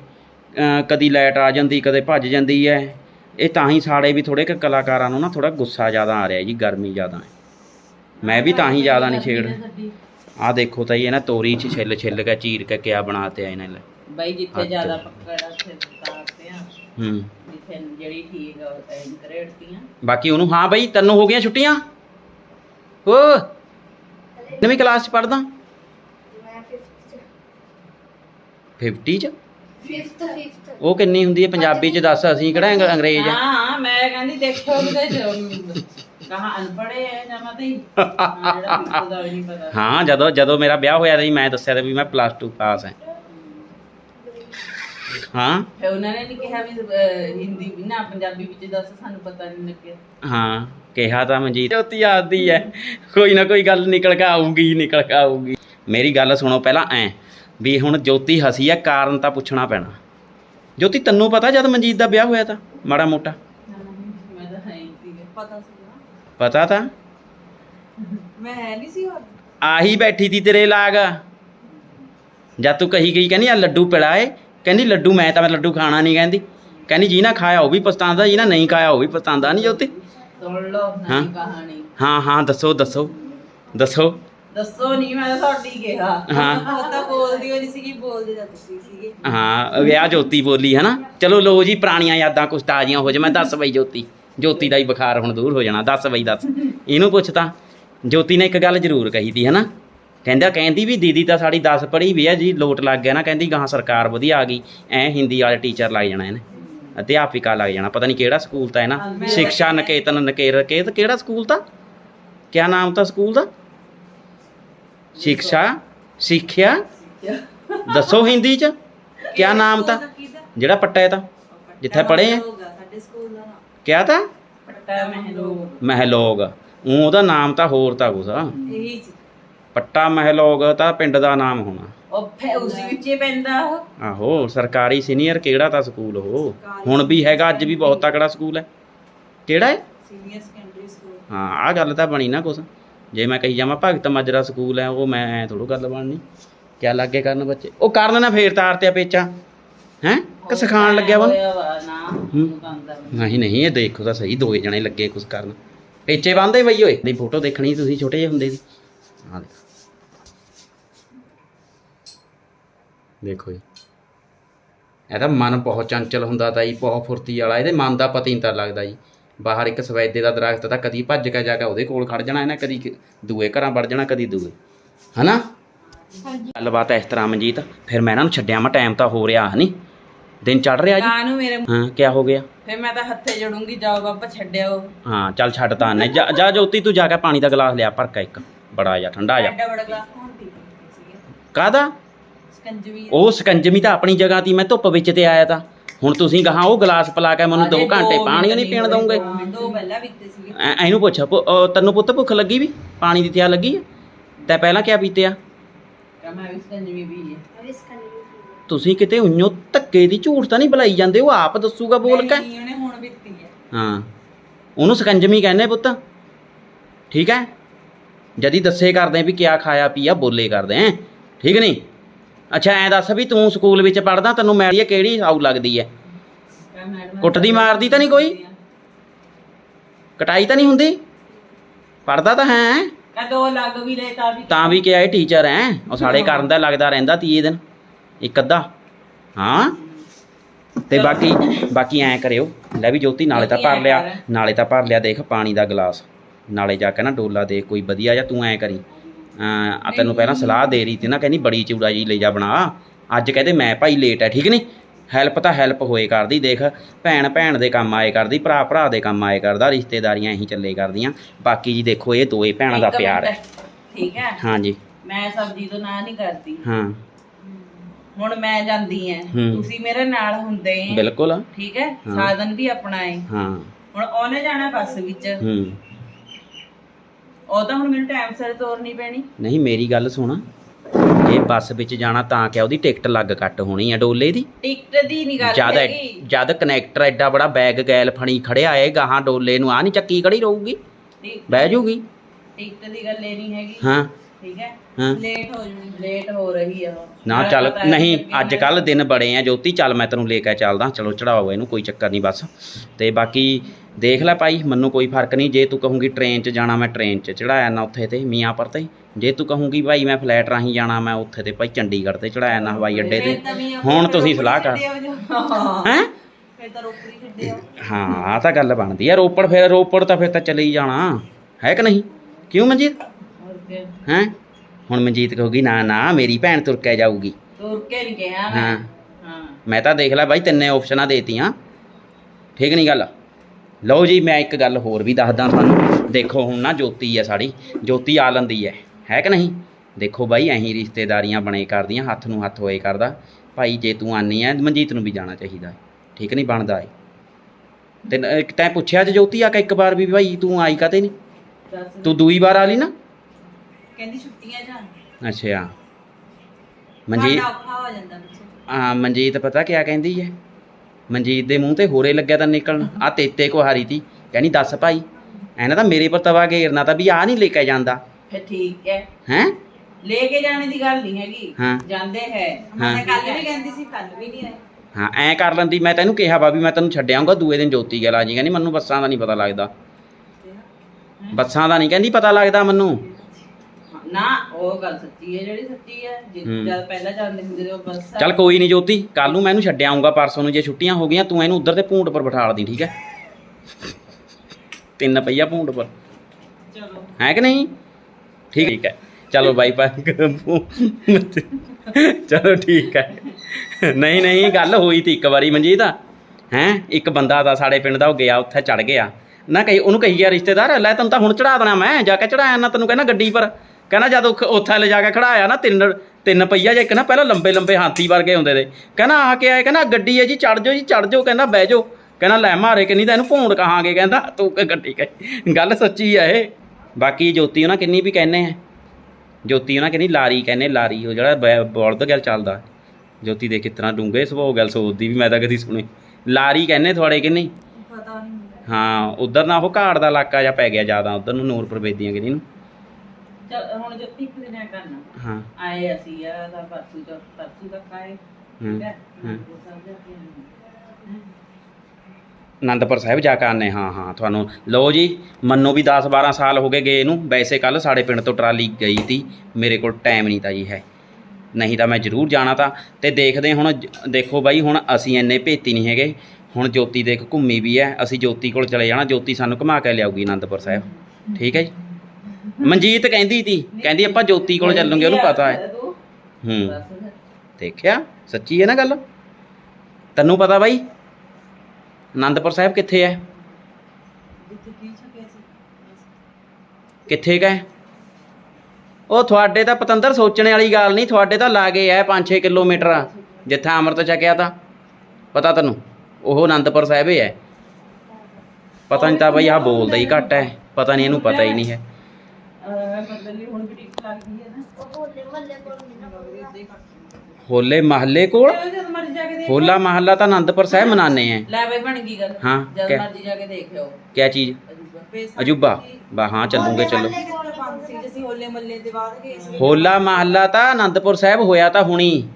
ਕਦੀ ਲਾਈਟ ਆ ਜਾਂਦੀ ਕਦੇ ਭੱਜ ਜਾਂਦੀ ਹੈ ਇਹ ਤਾਂ ਹੀ ਸਾਡੇ ਵੀ ਥੋੜੇ ਕੁ ਕਲਾਕਾਰਾਂ ਨੂੰ ਨਾ ਥੋੜਾ ਗੁੱਸਾ ਜ਼ਿਆਦਾ ਆ ਰਿਹਾ ਜੀ ਗਰਮੀ ਜ਼ਿਆਦਾ ਹੈ ਮੈਂ ਵੀ ਤਾਂ ਹੀ ਜ਼ਿਆਦਾ ਨਹੀਂ ਛੇੜ। ਆਹ ਦੇਖੋ ਤਾਂ ਇਹ ਨਾ ਤੋਰੀ ਚ ਛਿੱਲ ਛਿੱਲ ਕੇ ਚੀਰ ਕੇ ਕਿਆ ਬਣਾਤੇ ਆ ਇਹਨਾਂ ਨੇ। ਬਾਈ ਜਿੱਥੇ। ਜ਼ਿਆਦਾ ਪੱਕੜ ਉੱਥੇ ਤਾਰਦੇ ਆ ਹੂੰ। ਜਿੱਥੇ ਜਿਹੜੀ ਠੀਕ ਆ ਉਹ ਤਾਂ ਇਨਕਰੇਟੀਆਂ ਬਾਕੀ ਉਹਨੂੰ ਹਾਂ ਬਈ ਤੈਨੂੰ ਹੋ ਗਈਆਂ ਛੁੱਟੀਆਂ? ਓ! ਨਵੀਂ ਕਲਾਸ ਚ ਪੜਦਾ ਮੈਂ 5th ਚ। 50 ਚ? 5th 5th ਉਹ ਕਿੰਨੀ ਹੁੰਦੀ ਹੈ? ਪੰਜਾਬੀ ਚ ਦੱਸ ਅਸੀਂ ਕਿਹੜਾ ਅੰਗ- ਅੰਗਰੇਜ਼ ਆ? ਹਾਂ ਹਾਂ ਮੈਂ ਕਹਿੰਦੀ ਦੇਖੋ ਕਿਤੇ ਕਹਾ ਅਨਪੜੇ ਹੈ ਜਮਾ ਤੇ ਹੀ (laughs) ਹਾਂ, ਜਿਹੜਾ ਬਿਲਕੁਲ ਦਾ ਵੀ ਨਹੀਂ ਪਤਾ। ਹਾਂ ਜਦੋਂ ਜਦੋਂ ਮੇਰਾ ਵਿਆਹ ਹੋਇਆ ਸੀ ਮੈਂ ਦੱਸਿਆ ਤਾਂ ਵੀ ਮੈਂ ਪਲੱਸ 2 ਪਾਸ ਹਾਂ। ਹਾਂ? ਫਿਰ ਉਹਨਾਂ ਨੇ ਨਹੀਂ ਕਿਹਾ ਵੀ ਅਹ, ਹਿੰਦੀ ਵੀ ਨਾ ਪੰਜਾਬੀ ਵਿੱਚ ਦੱਸ ਸਾਨੂੰ ਪਤਾ ਨਹੀਂ ਲੱਗਿਆ। ਹਾਂ ਕਿਹਾ ਤਾਂ ਮਨਜੀਤ ਜੋਤੀ ਆਦੀ ਹੈ ਕੋਈ ਨਾ ਕੋਈ ਗੱਲ ਨਿਕਲ ਕੇ ਆਊਗੀ ਨਿਕਲ ਕੇ ਆਊਗੀ। ਮੇਰੀ ਗੱਲ ਸੁਣੋ ਪਹਿਲਾਂ ਐ ਵੀ ਹੁਣ ਜੋਤੀ ਹਸੀ ਹੈ ਕਾਰਨ ਤਾਂ ਪੁੱਛਣਾ ਪੈਣਾ। ਜੋਤੀ ਤੈਨੂੰ ਪਤਾ ਜਦ ਮਨਜੀਤ ਦਾ ਵਿਆਹ ਹੋਇਆ ਤਾਂ ਮਾੜਾ ਮੋਟਾ? ਮੈਂ ਤਾਂ ਹੈ ਹੀ ਸੀਗਾ ਪਤਾ ਸੀਗਾ ਪਤਾ ਤਾਂ? ਮੈਂ ਹੈ ਨਹੀਂ ਸੀ ਹੋਰ ਆਹੀ ਬੈਠੀ ਤੀ ਤੇਰੇ ਲਾਗ। ਜਦ ਤੂੰ ਕਹੀ ਗਈ ਕਹਿੰਦੀ ਆ ਲੱਡੂ ਪਿਲਾਏ ਕਹਿੰਦੀ ਲੱਡੂ ਮੈਂ ਤਾਂ ਮੈਂ ਲੱਡੂ ਖਾਣਾ ਨਹੀਂ ਕਹਿੰਦੀ। ਕਹਿੰਦੀ ਜੀ ਨਾ ਖਾਇਆ ਉਹ ਵੀ ਪਛਤਾਉਂਦਾ ਜੀ ਨਾ ਨਹੀਂ ਖਾਇਆ ਉਹ ਵੀ ਪਛਤਾਉਂਦਾ ਨਹੀਂ ਜੋਤੀ। ਸੁਣ ਲਓ ਹਾਂ। ਕਹਾਣੀ। ਹਾਂ ਹਾਂ ਦੱਸੋ ਦੱਸੋ। ਦੱਸੋ। ਦੱਸੋ ਨਹੀਂ ਮੈਂ ਤਾਂ ਤੁਹਾਡੀ ਕਿਹਾ। ਹਾਂ। ਉਹ ਤਾਂ ਬੋਲਦੀ ਹੋਈ ਨਹੀਂ ਸੀਗੀ ਬੋਲਦੇ ਤਾਂ ਤੁਸੀਂ ਸੀਗੇ। ਹਾਂ ਵਿਆਹ ਜੋਤੀ ਬੋਲੀ ਹੈ ਨਾ ਚਲੋ ਲੋ ਜੀ ਪੁਰਾਣੀਆਂ ਯਾਦਾਂ ਕੁਛ ਤਾਜ਼ੀਆਂ ਹੋ ਜਾ ਮੈਂ ਦੱਸ ਬਈ ਜੋਤੀ। ਜੋਤੀ ਦਾ ਹੀ ਬੁਖਾਰ ਹੁਣ ਦੂਰ ਹੋ ਜਾਣਾ ਦੱਸ ਬਈ ਦੱਸ। ਇਹਨੂੰ ਪੁੱਛ ਤਾਂ ਜੋਤੀ ਨੇ ਇੱਕ ਗੱਲ ਜ਼ਰੂਰ ਕਹੀ ਤੀ ਹੈ ਨਾ ਕਹਿੰਦਾ ਕਹਿੰਦੀ ਵੀ ਦੀਦੀ ਤਾਂ ਸਾਡੀ 10 ਪੜ੍ਹੀ ਵੀ ਹੈ ਜੀ ਲੋਟ ਲੱਗ ਗਿਆ ਨਾ ਕਹਿੰਦੀ ਗਾਂ ਸਰਕਾਰ ਵਧੀਆ ਆ ਗਈ ਐ ਹਿੰਦੀ ਵਾਲੇ ਟੀਚਰ ਲੱਗ ਜਾਣਾ ਇਹਨੇ ਅਧਿਆਪਿਕਾ ਲੱਗ ਜਾਣਾ ਪਤਾ ਨਹੀਂ ਕਿਹੜਾ ਸਕੂਲ ਤਾਂ ਹੈ ਨਾ ਸਿੱਖਿਆ ਨਿਕੇਤਨ ਨਿਕੇਤ ਕਿਹੜਾ ਸਕੂਲ ਤਾਂ? ਕਿਆ ਨਾਮ ਤਾਂ ਸਕੂਲ ਦਾ? ਸਿੱਖਿਆ ਸਿੱਖਿਆ? ਦੱਸੋ ਹਿੰਦੀ ਚ ਕਿਆ ਨਾਮ ਤਾਂ? ਜਿਹੜਾ ਪੱਟਾ ਹੈ ਤਾਂ ਜਿੱਥੇ ਪੜ੍ਹੇ ਆ। ਸਕੂਲ ਕਿਆ ਤਾਂ? ਪੱਟਾ ਮਹਿਲੋ ਮਹਿਲੋਗ। ਊਂ ਉਹਦਾ ਨਾਮ ਤਾਂ ਹੋਰ ਤਾਂ ਕੁਛ ਆ। ਇਹੀ ਸੀ। ਪੱਟਾ ਮਹਿਲੋਗ ਤਾਂ ਪਿੰਡ ਦਾ ਨਾਮ ਹੋਣਾ। ਉਹ ਫੇ ਉਸੇ ਵਿੱਚ ਹੀ ਪੈਂਦਾ ਉਹ। ਆਹੋ ਸਰਕਾਰੀ ਸੀਨੀਅਰ ਕਿਹੜਾ ਤਾਂ ਸਕੂਲ ਉਹ? ਹੁਣ ਵੀ ਹੈਗਾ ਅੱਜ ਵੀ ਬਹੁਤ ਤਕੜਾ ਸਕੂਲ ਹੈ। ਕਿਹੜਾ ਹੈ? ਸੀਨੀਅਰ ਸੈਕੰਡਰੀ ਸਕੂਲ ਹਾਂ ਆ ਗੱਲ ਤਾਂ ਬਣੀ ਨਾ ਕੁਛ। ਜੇ ਮੈਂ ਕਹੀ ਜਾਵਾਂ ਭਗਤ ਮਾਜਰਾ ਸਕੂਲ ਹੈ ਉਹ ਮੈਂ ਥੋੜੋ ਗੱਲ ਬਣਨੀ। ਕਿਆ ਲੱਗੇ ਕਰਨ ਬੱਚੇ? ਉਹ ਕਰਨ ਨਾ ਫੇਰ ਤਾਰ ਤੇ ਪੇਚਾ। ਹੈ? ਕਿ ਸਿਖਾਣ ਲੱਗਿਆ ਵਾ। ਨਹੀਂ ਨਹੀਂ ਇਹ ਦੇਖੋ ਤਾਂ ਸਹੀ ਦੋਏ ਜਣੇ ਲੱਗੇ ਕੁਛ ਕਰਨ। ਪੇਚੇ ਬੰਦੇ ਬਈ ਓਏ। ਦੀ ਫੋਟੋ ਦੇਖਣੀ ਤੁਸੀਂ ਛੋਟੇ ਜਿਹੇ ਹੁੰਦੇ ਦੀ ਆ ਦੇਖ। ਦੇਖੋ ਜੀ। ਇਹਦਾ ਮਨ ਬਹੁਤ ਚੰਚਲ ਹੁੰਦਾ ਤਾਂ ਜੀ ਬਹੁਤ ਫੁਰਤੀ ਵਾਲਾ। ਇਹਦੇ ਮਨ ਦਾ ਪਤਾ ਹੀ ਨਹੀਂ ਤਾਂ ਲੱਗਦਾ ਜੀ। ਬਾਹਰ ਇੱਕ ਸਵੈਦੇ ਦਾ ਦਰਖਤ ਤਾਂ ਕਦੀ ਭੱਜ ਕੇ ਜਾ ਕੇ ਉਹਦੇ ਕੋਲ ਖੜ ਜਾਣਾ ਇਹਨੇ ਕਦੀ ਕਿ- ਦੂਏ ਘਰਾਂ ਵੜ ਜਾਣਾ ਕਦੀ ਦੂਏ। ਹਨਾ? ਗੱਲਬਾਤ ਇਸ ਤਰ੍ਹਾਂ ਮਨਜੀਤ। ਫਿਰ ਮੈਂ ਇਹਨਾਂ ਨੂੰ ਛੱਡਿਆ ਮੈਂ ਟਾਈਮ ਤਾਂ ਹੋ ਰਿਹਾ ਹਨੀ। ਦਿਨ ਚੜ ਰਿਹਾ ਜੀ? ਤਾਂ ਨੂੰ ਮੇਰੇ ਹਾਂ ਕੀ ਹੋ ਗਿਆ? ਫਿਰ ਮੈਂ ਤਾਂ ਹੱਥੇ ਜੜੂੰਗੀ ਜਾਓ ਬਾਬਾ ਛੱਡਿਓ। ਹਾਂ ਚੱਲ ਛੱਡ ਤਾਂ ਨਹੀਂ। ਜਾ ਜਾ ਜੋਤੀ ਤੂੰ ਜਾ ਕੇ ਪਾਣੀ ਦਾ ਗਲਾਸ ਲਿਆ ਭਰ ਕੇ ਇੱਕ। ਬੜਾ ਜਾ ਠੰਡਾ ਜਾ ਕਾਦਾ ਸਕੰਜਵੀ ਉਹ ਸਕੰਜਮੀ ਤਾਂ ਆਪਣੀ ਜਗ੍ਹਾ ਤੀ ਮੈਂ ਧੁੱਪ ਵਿੱਚ ਤੇ ਆਇਆ ਤਾਂ। ਹੁਣ ਤੁਸੀਂ ਗਾਹਾਂ ਉਹ ਗਲਾਸ ਪਿਲਾ ਕੇ ਮੈਨੂੰ 2 ਘੰਟੇ ਪਾਣੀ ਨਹੀਂ ਪੀਣ ਦਊਂਗੇ। ਦੋ ਪਹਿਲਾਂ ਪੀਤੇ ਸੀਗੇ। ਐ- ਇਹਨੂੰ ਪੁੱਛ ਤੈਨੂੰ ਪੁੱਤ ਭੁੱਖ ਲੱਗੀ ਵੀ? ਪਾਣੀ ਦੀ ਥਿਆ ਲੱਗੀ ਹੈ? ਤੈਂ ਪਹਿਲਾਂ ਕਿਆ ਪੀਤੇ ਆ? ਤਾਂ ਮੈਂ ਵੀ ਸਕੰਜਵੀ ਪੀ ਲਈ। ਤੁਸੀਂ ਕਿਤੇ ਉਈਓ ਧੱਕੇ ਦੀ ਝੂਠ ਤਾਂ ਨਹੀਂ ਬੁਲਾਈ ਜਾਂਦੇ ਉਹ ਆਪ ਦੱਸੂਗਾ ਬੋਲ ਕੇ। ਨਹੀਂ, ਉਹਨੇ ਹੁਣ ਪੀਤੀ ਹੈ। ਹਾਂ। ਉਹਨੂੰ ਸਕੰਜਮੀ ਕਹਿੰਦੇ ਪੁੱਤ। ਠੀਕ ਹੈ? ਜਦੀ ਦੱਸੇ ਕਰਦੇ ਵੀ ਕਿਆ ਖਾਇਆ ਪੀਆ ਬੋਲੇ ਕਰਦੇ ਹੈ। ਠੀਕ ਨਹੀਂ? ਅੱਛਾ ਐ ਦੱਸ ਵੀ ਤੂੰ ਸਕੂਲ ਵਿੱਚ ਪੜਦਾ ਤੈਨੂੰ ਮੈਰੀ ਕਿਹੜੀ ਆਉ ਲੱਗਦੀ ਮੈਡਮ ਕੁੱਟਦੀ ਮਾਰਦੀ ਤਾਂ ਨਹੀਂ ਕੋਈ? ਕਟਾਈ ਤਾਂ ਨਹੀਂ ਹੁੰਦੀ? ਪੜਦਾ ਤਾਂ ਹੈ। ਕਹ ਦੋ ਲੱਗ ਵੀ ਲੈ ਤਾਂ ਵੀ ਤਾਂ ਵੀ ਕਿਹਾ ਇਹ ਟੀਚਰ ਹੈ। ਉਹ ਸਾਡੇ ਕਰਨ ਦਾ ਲੱਗਦਾ ਰਹਿੰਦਾ ਤੀਏ ਦਿਨ। ਇੱਕ ਅੱਧਾ। ਹਾਂ? ਤੇ ਬਾਕੀ ਬਾਕੀ ਐਂ ਕਰਿਓ। ਲੈ ਵੀ ਜੋਤੀ ਨਾਲੇ ਤਾਂ ਭਰ ਐਂ ਲਿਆ। ਨਾਲੇ ਤਾਂ ਭਰ ਲਿਆ ਦੇਖ ਪਾਣੀ ਦਾ ਗਲਾਸ। ਨਾਲੇ ਜਾ ਕੇ ਨਾ ਡੋਲਾ ਦੇ ਕੋਈ ਵਧੀਆ ਜਾਂ ਤੂੰ ਐਂ ਕਰੀ। ਆ ਤੈਨੂੰ ਪਹਿਲਾਂ ਸਲਾਹ ਦੇ ਰਹੀ ਤੇ ਨਾ ਕਹਿੰਦੀ ਬੜੀ ਚੂੜਾ ਜੀ ਲੈ ਜਾ ਬਣਾ। ਅੱਜ ਕਹਿੰਦੇ ਮੈਂ ਭਾਈ ਲੇਟ ਹੈ ਠੀਕ ਨਹੀਂ? ਹੈਲਪ ਤਾਂ ਹੈਲਪ ਹੋਏ ਕਰਦੀ ਦੇਖ। ਭੈਣ ਭੈਣ ਦੇ ਕੰਮ ਆਏ ਕਰਦੀ ਭਰਾ ਭਰਾ ਦੇ ਕੰਮ ਆਏ ਕਰਦਾ ਰਿਸ਼ਤੇਦਾਰੀਆਂ ਇਹੀ ਚੱਲੇ ਕਰਦੀਆਂ। ਬਾਕੀ ਜੀ ਦੇਖੋ ਇਹ ਦੋਏ ਭੈਣਾਂ ਦਾ ਪਿਆਰ ਹੈ ਠੀਕ ਹੈ ਹਾਂਜੀ ਮੈਂ ਸਬਜ਼ੀ ਤੋਂ ਨਾ ਨਹੀਂ ਕਰਦੀ। ਹਾਂ। ਹੁਣ ਮੈਂ ਜਾਂਦੀ ਐ। ਹੂੰ। ਤੁਸੀਂ ਮੇਰੇ ਨਾਲ ਹੁੰਦੇ ਐ। ਬਿਲਕੁਲ ਠੀਕ ਹੈ ਹਾਂ। ਸਾਧਨ ਵੀ ਆਪਣਾ ਹੈ ਹਾਂ। ਹੁਣ ਉਹਨੇ ਜਾਣਾ ਬੱਸ ਵਿੱਚ। ਹੂੰ। ਉਹ ਤਾਂ ਹੁਣ ਮੈਨੂੰ ਟਾਈਮ ਸਿਰ ਤੋਰਨੀ ਪੈਣੀ। ਨਹੀਂ ਮੇਰੀ ਗੱਲ ਸੁਣ। ਇਹ ਬੱਸ ਵਿੱਚ ਜਾਣਾ ਤਾਂ ਕਿ ਉਹਦੀ ਟਿਕਟ ਲੱਗ ਕੱਟ ਹੋਣੀ ਆ ਡੋਲੇ ਦੀ? ਟਿਕਟ ਦੀ ਨਹੀਂ ਗੱਲ ਜਦ ਹੈਗੀ। ਜਦ ਕਨੈਕਟਰ ਐਡਾ ਬੜਾ ਬੈਗ ਗੈਲ ਫਣੀ ਖੜਿਆ ਏ ਗਾਹਾਂ ਡੋਲੇ ਨੂੰ ਆ ਨਹੀਂ ਚੱਕੀ ਖੜੀ ਰਹੂਗੀ? ਟਿਕ- ਬਹਿ ਜੂਗੀ? ਟਿਕਟ ਦੀ ਗੱਲ ਇਹ ਨਹੀਂ ਹੈਗੀ। ਹਾਂ। ਠੀਕ ਹੈ? ਹਾਂ। ਲੇਟ ਹੋ ਜੂਗੀ ਲੇਟ ਹੋ ਰਹੀ ਆ। ਉਹ ਨਾ ਚੱਲ ਪਤਾ ਹੈ ਨਹੀਂ ਕਿ ਅੱਜ ਕੱਲ ਦਿਨ ਬੜੇ ਆ ਜੋਤੀ ਚੱਲ ਮੈਂ ਤੈਨੂੰ ਲੈ ਕੇ ਚੱਲਦਾ ਚਲੋ ਚੜਾਓ ਇਹਨੂੰ ਕੋਈ ਚੱਕਰ ਨਹੀਂ ਬਸ। ਤੇ ਬਾਕੀ ਦੇਖ ਲੈ ਭਾਈ ਮੈਨੂੰ ਕੋਈ ਫ਼ਰਕ ਨਹੀਂ ਜੇ ਤੂੰ ਕਹੂੰਗੀ ਟ੍ਰੇਨ 'ਚ ਜਾਣਾ ਮੈਂ ਟ੍ਰੇਨ 'ਚ ਚੜਾਇਆ ਨਾ ਉੱਥੇ ਤੇ ਮੀਆਂਪੁਰ ਤੇ। ਜੇ ਤੂੰ ਕਹੂੰਗੀ ਭਾਈ ਮੈਂ ਫਲੈਟ ਰਾਹੀਂ ਜਾਣਾ ਮੈਂ ਉੱਥੇ ਤੇ ਭਾਈ ਚੰਡੀਗੜ੍ਹ ਤੇ ਚੜਾਇਆ ਨਾ ਹਵਾਈ ਅੱਡੇ ਤੇ। ਫਿਰ ਤਾਂ ਵੀ ਹੁਣ ਤੁਸੀਂ ਸਲਾਹ ਕਰ। ਹਾਂ। ਹੈਂ? ਫਿਰ ਤਾਂ ਰੋਪੜੀ ਛੱਡਿਓ। ਹਾਂ ਆ ਤਾਂ ਗੱਲ ਬਣਦੀ ਆ ਰੋਪੜ ਫਿਰ ਰੋਪੜ ਤਾਂ ਫਿਰ ਤਾਂ ਚਲੇ ਹੀ ਜਾਣਾ। ਹੈ ਕਿ ਨਹੀਂ? ਕਿਉਂ ਮਨਜੀਤ? ਹੈ? ਹੁਣ ਮਨਜੀਤ ਕਹੂਗੀ ਨਾ ਨਾ ਮੇਰੀ ਭੈਣ ਤੁਰ ਕੇ ਜਾਊਗੀ। ਤੁਰ ਕੇ ਨਹੀਂ ਕਿਹਾ ਮੈਂ? ਹਾਂ। ਹਾਂ। ਮੈਂ ਤਾਂ ਦੇਖ ਲੈ ਬਾਈ ਤਿੰਨੇ ਆਪਸ਼ਨਾਂ ਦੇਤੀਆਂ। ਠੀਕ ਨਹੀਂ ਗੱਲ? ਲਓ ਜੀ ਮੈਂ ਇੱਕ ਗੱਲ ਹੋਰ ਵੀ ਦੱਸਦਾ ਤੁਹਾਨੂੰ। ਦੇਖੋ ਹੁਣ ਨਾ ਜੋਤੀ ਆ ਸਾਡੀ। ਜੋਤੀ ਆ ਲੰਦੀ ਹੈ ਹੈ ਕਿ ਨਹੀਂ? ਦੇਖੋ ਬਾਈ ਐਹੀ ਰਿਸ਼ਤੇਦਾਰੀਆਂ ਬਣੇ ਕਰਦੀਆਂ ਹੱਥ ਨੂੰ ਹੱਥ ਹੋਏ ਕਰਦਾ। ਭਾਈ ਜੇ ਤੂੰ ਆਨੀ ਐ ਮਨਜੀਤ ਨੂੰ ਵੀ ਜਾਣਾ ਚਾਹੀਦਾ। ਹੈ। ਠੀਕ ਨਹੀਂ ਬਣਦਾ ਏ ਤੇ ਤੈਂ ਪੁੱਛਿਆ ਜੇ ਜੋਤੀ ਆ ਕੇ ਇੱਕ ਵਾਰ ਵੀ ਭਾਈ ਤੂੰ ਆਈ ਕਾਤੇ ਨਹੀਂ ਤੂੰ ਦੂਈ ਵਾਰ ਆ ਲਈ ਨਾ? ਕਹਿੰਦੀ ਛੁੱਟੀਆਂ ਜਾਣ ਅੱਛਾ। ਮਨਜੀਤ ਸਾਡਾ ਔਖਾ ਹੋ ਜਾਂਦਾ ਬੱਚੇ ਹਾਂ ਮਨਜੀਤ ਪਤਾ ਕਿਆ ਕਹਿੰਦੀ ਹੈ ਮਨਜੀਤ ਦੇ ਮੂੰਹ ਤੇ ਹੋਰੇ ਲੱਗਿਆ ਤਾਂ ਨਿਕਲਣ। ਆ ਤੇਤੇ ਕੋ ਹਾਰੀ ਤੀ। ਕਹਿੰਦੀ ਦੱਸ ਭਾਈ ਐਨਾ ਤਾਂ ਮੇਰੇ ਪਰ ਤਵਾ ਘੇਰਨਾ ਤਾਂ ਵੀ ਆ ਨਹੀਂ ਲੈ ਕੇ ਜਾਂਦਾ। ਫਿਰ ਠੀਕ ਹੈ ਹੈ? ਲੈ ਕੇ ਜਾਣੇ ਦੀ ਗੱਲ ਨਹੀਂ ਹੈਗੀ। ਹਾਂ। ਜਾਂਦੇ ਹੈ। ਹਾਂ। ਮੈਂ ਕੱਲ ਵੀ ਕਹਿੰਦੀ ਸੀ ਕੱਲ ਵੀ ਨਹੀਂ ਆਏ। ਹਾਂ ਐ ਕਰ ਲੈਂਦੀ। ਮੈਂ ਤੈਨੂੰ ਕਿਹਾ ਵਾ ਵੀ ਮੈਂ ਤੈਨੂੰ ਛੱਡ ਆਊਂਗਾ ਦੂਏ ਦਿਨ ਜੋਤੀ ਗੱਲ ਆ ਜੀ। ਕਹਿੰਦੀ ਮੈਨੂੰ ਬੱਸਾਂ ਦਾ ਨਹੀਂ ਪਤਾ ਲੱਗਦਾ। ਬੱਸਾਂ ਦਾ ਨਹੀਂ ਕਹਿੰਦੀ ਪਤਾ ਲੱਗਦਾ ਮੈਨੂੰ। ਨਾ ਉਹ ਗੱਲ ਸੱਚੀ ਹੈ ਜਿਹੜੀ ਸੱਚੀ ਹੈ। ਜੇ ਹੂੰ। ਜਦ ਪਹਿਲਾਂ ਜਾਂਦੇ ਹੁੰਦੇ ਤੇ ਉਹ ਬੱਸ ਚੱਲ ਕੋਈ ਨਹੀਂ ਜੋਤੀ ਕੱਲ ਨੂੰ ਮੈਂ ਇਹਨੂੰ ਛੱਡ ਆਊਂਗਾ ਪਰਸੋਂ ਨੂੰ ਜੇ ਛੁੱਟੀਆਂ ਹੋ ਗਈਆਂ ਤੂੰ ਇਹਨੂੰ ਉੱਧਰ ਤੇ ਭੂੰਡ ਪਰ ਬਿਠਾ ਦੀ ਠੀਕ ਹੈ? ਤਿੰਨ ਪਈਆ ਭੂੰਡ ਪਰ। ਚਲੋ। ਹੈ ਕਿ ਨਹੀਂ? ਠੀਕ ਠੀਕ ਹੈ। ਚਲੋ ਬਾਈ ਪਾ ਚਲੋ ਠੀਕ ਹੈ। ਨਹੀਂ ਨਹੀਂ ਗੱਲ ਹੋਈ ਤੀ ਇੱਕ ਵਾਰੀ ਮਨਜੀਤ। ਹੈ? ਇੱਕ ਬੰਦਾ ਦਾ ਸਾਡੇ ਪਿੰਡ ਦਾ ਉਹ ਗਿਆ ਉੱਥੇ ਚੜ ਗਿਆ। ਨਾ ਕਹੀ ਉਹਨੂੰ ਕਹੀ ਗਿਆ ਰਿਸ਼ਤੇਦਾਰ ਲੈ ਤੈਨੂੰ ਤਾਂ ਹੁਣ ਚੜਾ ਦੇਣਾ ਮੈਂ ਜਾ ਕੇ ਚੜਾਇਆ ਨਾ ਤੈਨੂੰ ਕਹਿੰਦਾ ਗੱਡੀ ਪਰ। ਕਹਿੰਦਾ ਜਦ ਉੱਥੇ ਲੈ ਜਾ ਕੇ ਖੜਾਇਆ ਨਾ ਤਿੰਨ ਤਿੰਨ ਪਈਆ ਜੇ ਇੱਕ ਨਾ ਪਹਿਲਾਂ ਲੰਬੇ ਲੰਬੇ ਹਾਥੀ ਵਰਗੇ ਹੁੰਦੇ ਦੇ ਕਹਿੰਦਾ ਆ ਕੇ ਆਏ ਕਹਿੰਦਾ ਗੱਡੀ ਹੈ ਜੀ ਚੜ ਜਾਓ ਜੀ ਚੜ ਜਾਓ ਕਹਿੰਦਾ ਬਹਿ ਜਾਓ। ਕਹਿੰਦਾ ਲੈ ਮਾਰੇ ਕਿ ਨਹੀਂ ਤਾਂ ਇਹਨੂੰ ਭੂੰਡ ਕਹਾਂਗੇ ਕਹਿੰਦਾ ਤੂੰ ਕਿ ਗੱਡੀ ਕਹੀ ਗੱਲ ਸੱਚੀ ਆ ਇਹ। ਬਾਕੀ ਜੋਤੀ ਉਹਨਾਂ ਕਿੰਨੀ ਵੀ ਕਹਿੰਦੇ ਆ। ਜੋਤੀ ਉਹਨਾਂ ਕਹਿੰਦੀ ਲਾਰੀ ਕਹਿੰਦੇ ਲਾਰੀ ਉਹ ਜਿਹੜਾ ਬਲਦ ਗੱਲ ਚੱਲਦਾ। ਜੋਤੀ ਦੇ ਕਿਤਨਾ ਡੂੰਘੇ ਸੁਭਾਅ ਗੱਲ ਸੋਚਦੀ ਵੀ ਮੈਂ ਤਾਂ ਕਦੀ ਸੁਣੀ। ਲਾਰੀ ਕਹਿੰਦੇ ਤੁਹਾਡੇ ਕਿ ਨਹੀਂ ਪਤਾ ਨਹੀਂ ਹਾਂ ਉਧਰ ਨਾ ਉਹ ਘਾੜ ਦਾ ਇਲਾਕਾ ਜਾਂ ਪੈ ਗਿਆ ਜ਼ਿਆਦਾ ਉਧਰ ਨੂੰ ਨੂਰਪੁਰ ਬੇਦੀਆਂ ਕਿਨੀ ਨੂੰ। ਚੱਲ ਹੁਣ ਜੋ ਇੱਕ ਦਿਨ ਕਰਨਾ। ਹਾਂ। ਆਏ ਅਸੀਂ ਆ ਤਾਂ ਪਰਸੂ ਤੋਂ ਪਰਸੂ ਤੱਕ ਆਏ। ਹੂੰ, ਠੀਕ ਹੈ? ਹੂੰ। ਉਹ ਸਭ ਦੇ ਆਏ। ਅਨੰਦਪੁਰ ਸਾਹਿਬ ਜਾ ਕੇ ਆਨੇ ਹਾਂ ਹਾਂ ਤੁਹਾਨੂੰ ਲਓ ਜੀ ਮੰਨੋ ਵੀ 10 12 ਸਾਲ ਹੋ ਗਏ ਗਏ ਨੂੰ। ਵੈਸੇ ਕੱਲ ਸਾਡੇ ਪਿੰਡ ਤੋਂ ਟਰਾਲੀ ਗਈ ਤੀ। ਮੇਰੇ ਕੋਲ ਟਾਈਮ ਨਹੀਂ ਤਾਂ ਜੀ ਹੈ। ਨਹੀਂ ਤਾਂ ਮੈਂ ਜ਼ਰੂਰ ਜਾਣਾ ਤਾਂ। ਤੇ ਦੇਖਦੇ ਹੁਣ ਜ- ਦੇਖੋ ਬਾਈ ਹੁਣ ਅਸੀਂ ਇੰਨੇ ਭੇਤੀ ਨਹੀਂ ਹੈਗੇ। ਹੁਣ ਜੋਤੀ ਦੇਖ ਘੁੰਮੀ ਵੀ ਹੈ। ਅਸੀਂ ਜੋਤੀ ਕੋਲ ਚਲੇ ਜਾਣਾ। ਜੋਤੀ ਸਾਨੂੰ ਘੁਮਾ ਕੇ ਲਿਆਊਗੀ ਅਨੰਦਪੁਰ ਸਾਹਿਬ। ਠੀਕ ਹੈ ਜੀ? ਮਨਜੀਤ ਕਹਿੰਦੀ ਤੀ ਕਹਿੰਦੀ ਆਪਾਂ ਜੋਤੀ ਕੋਲ ਚੱਲਾਂਗੇ ਉਹਨੂੰ ਪਤਾ ਹੈ। ਹੂੰ। ਦੇਖਿਆ? ਸੱਚੀ ਹੈ ਨਾ ਗੱਲ? ਤੈਨੂੰ ਪਤਾ ਬਾਈ ਅਨੰਦਪੁਰ ਸਾਹਿਬ ਕਿੱਥੇ ਹੈ? ਕਿੱਥੇ ਗਏ ਉਹ ਤੁਹਾਡੇ ਤਾਂ ਪਤੰਦਰ ਸੋਚਣੇ ਵਾਲੀ ਗੱਲ ਨਹੀਂ ਤੁਹਾਡੇ ਤਾਂ ਲਾਗੇ ਐ 5-6 ਕਿਲੋਮੀਟਰ। ਜਿੱਥੇ ਅੰਮ੍ਰਿਤ ਛਕਿਆ ਤਾਂ। ਪਤਾ ਤੈਨੂੰ? ਉਹ ਅਨੰਦਪੁਰ ਸਾਹਿਬ ਹੀ। ਹੈ ਪਤਾ ਨਹੀਂ ਤਾਂ ਬਈ ਆ ਬੋਲਦਾ ਹੀ ਘੱਟ ਹੈ। ਪਤਾ ਨਹੀਂ ਇਹਨੂੰ ਪਤਾ ਹੀ ਨਹੀਂ ਹੈ। ਅਹ ਮਤਲਬ ਵੀ ਹੁਣ ਵੀ ਠੀਕ ਲੱਗਦੀ ਹੈ ਨਾ। ਉਹ ਹੋਲੇ ਮਹੱਲੇ ਕੋਲ ਨਹੀਂ ਨਾ ਬੋਲਦਾ। ਹੋਲੇ ਮਹੱਲੇ ਕੋਲ? ਚਲੋ ਜਦ ਮਰਜ਼ੀ ਜਾ ਕੇ ਦੇਖ ਹੋਲਾ ਮਹੱਲਾ ਤਾਂ ਅਨੰਦਪੁਰ ਸਾਹਿਬ ਮਨਾਉਂਦੇ ਆ। ਲੈ ਬਈ ਬਣ ਗਈ ਗੱਲ। ਹਾਂ, ਜਦ ਕਿਆ? ਮਰਜ਼ੀ ਜਾ ਕੇ ਦੇਖ ਲਿਓ। ਕਿਆ ਚੀਜ਼? ਅਜੂਬਾ। ਬਾ ਹਾਂ ਚੱਲੂਗੇ ਚੱਲੋ। ਅਸੀਂ ਹੋਲੇ ਮੱਲੇ ਦੇ ਬਾਅਦ ਗਏ ਸੀ। ਹੋਲਾ ਮਹੱਲਾ ਤਾਂ ਅਨੰਦਪੁਰ ਸਾਹਿਬ ਹੋਇਆ ਤਾਂ ਹੁਣੀ।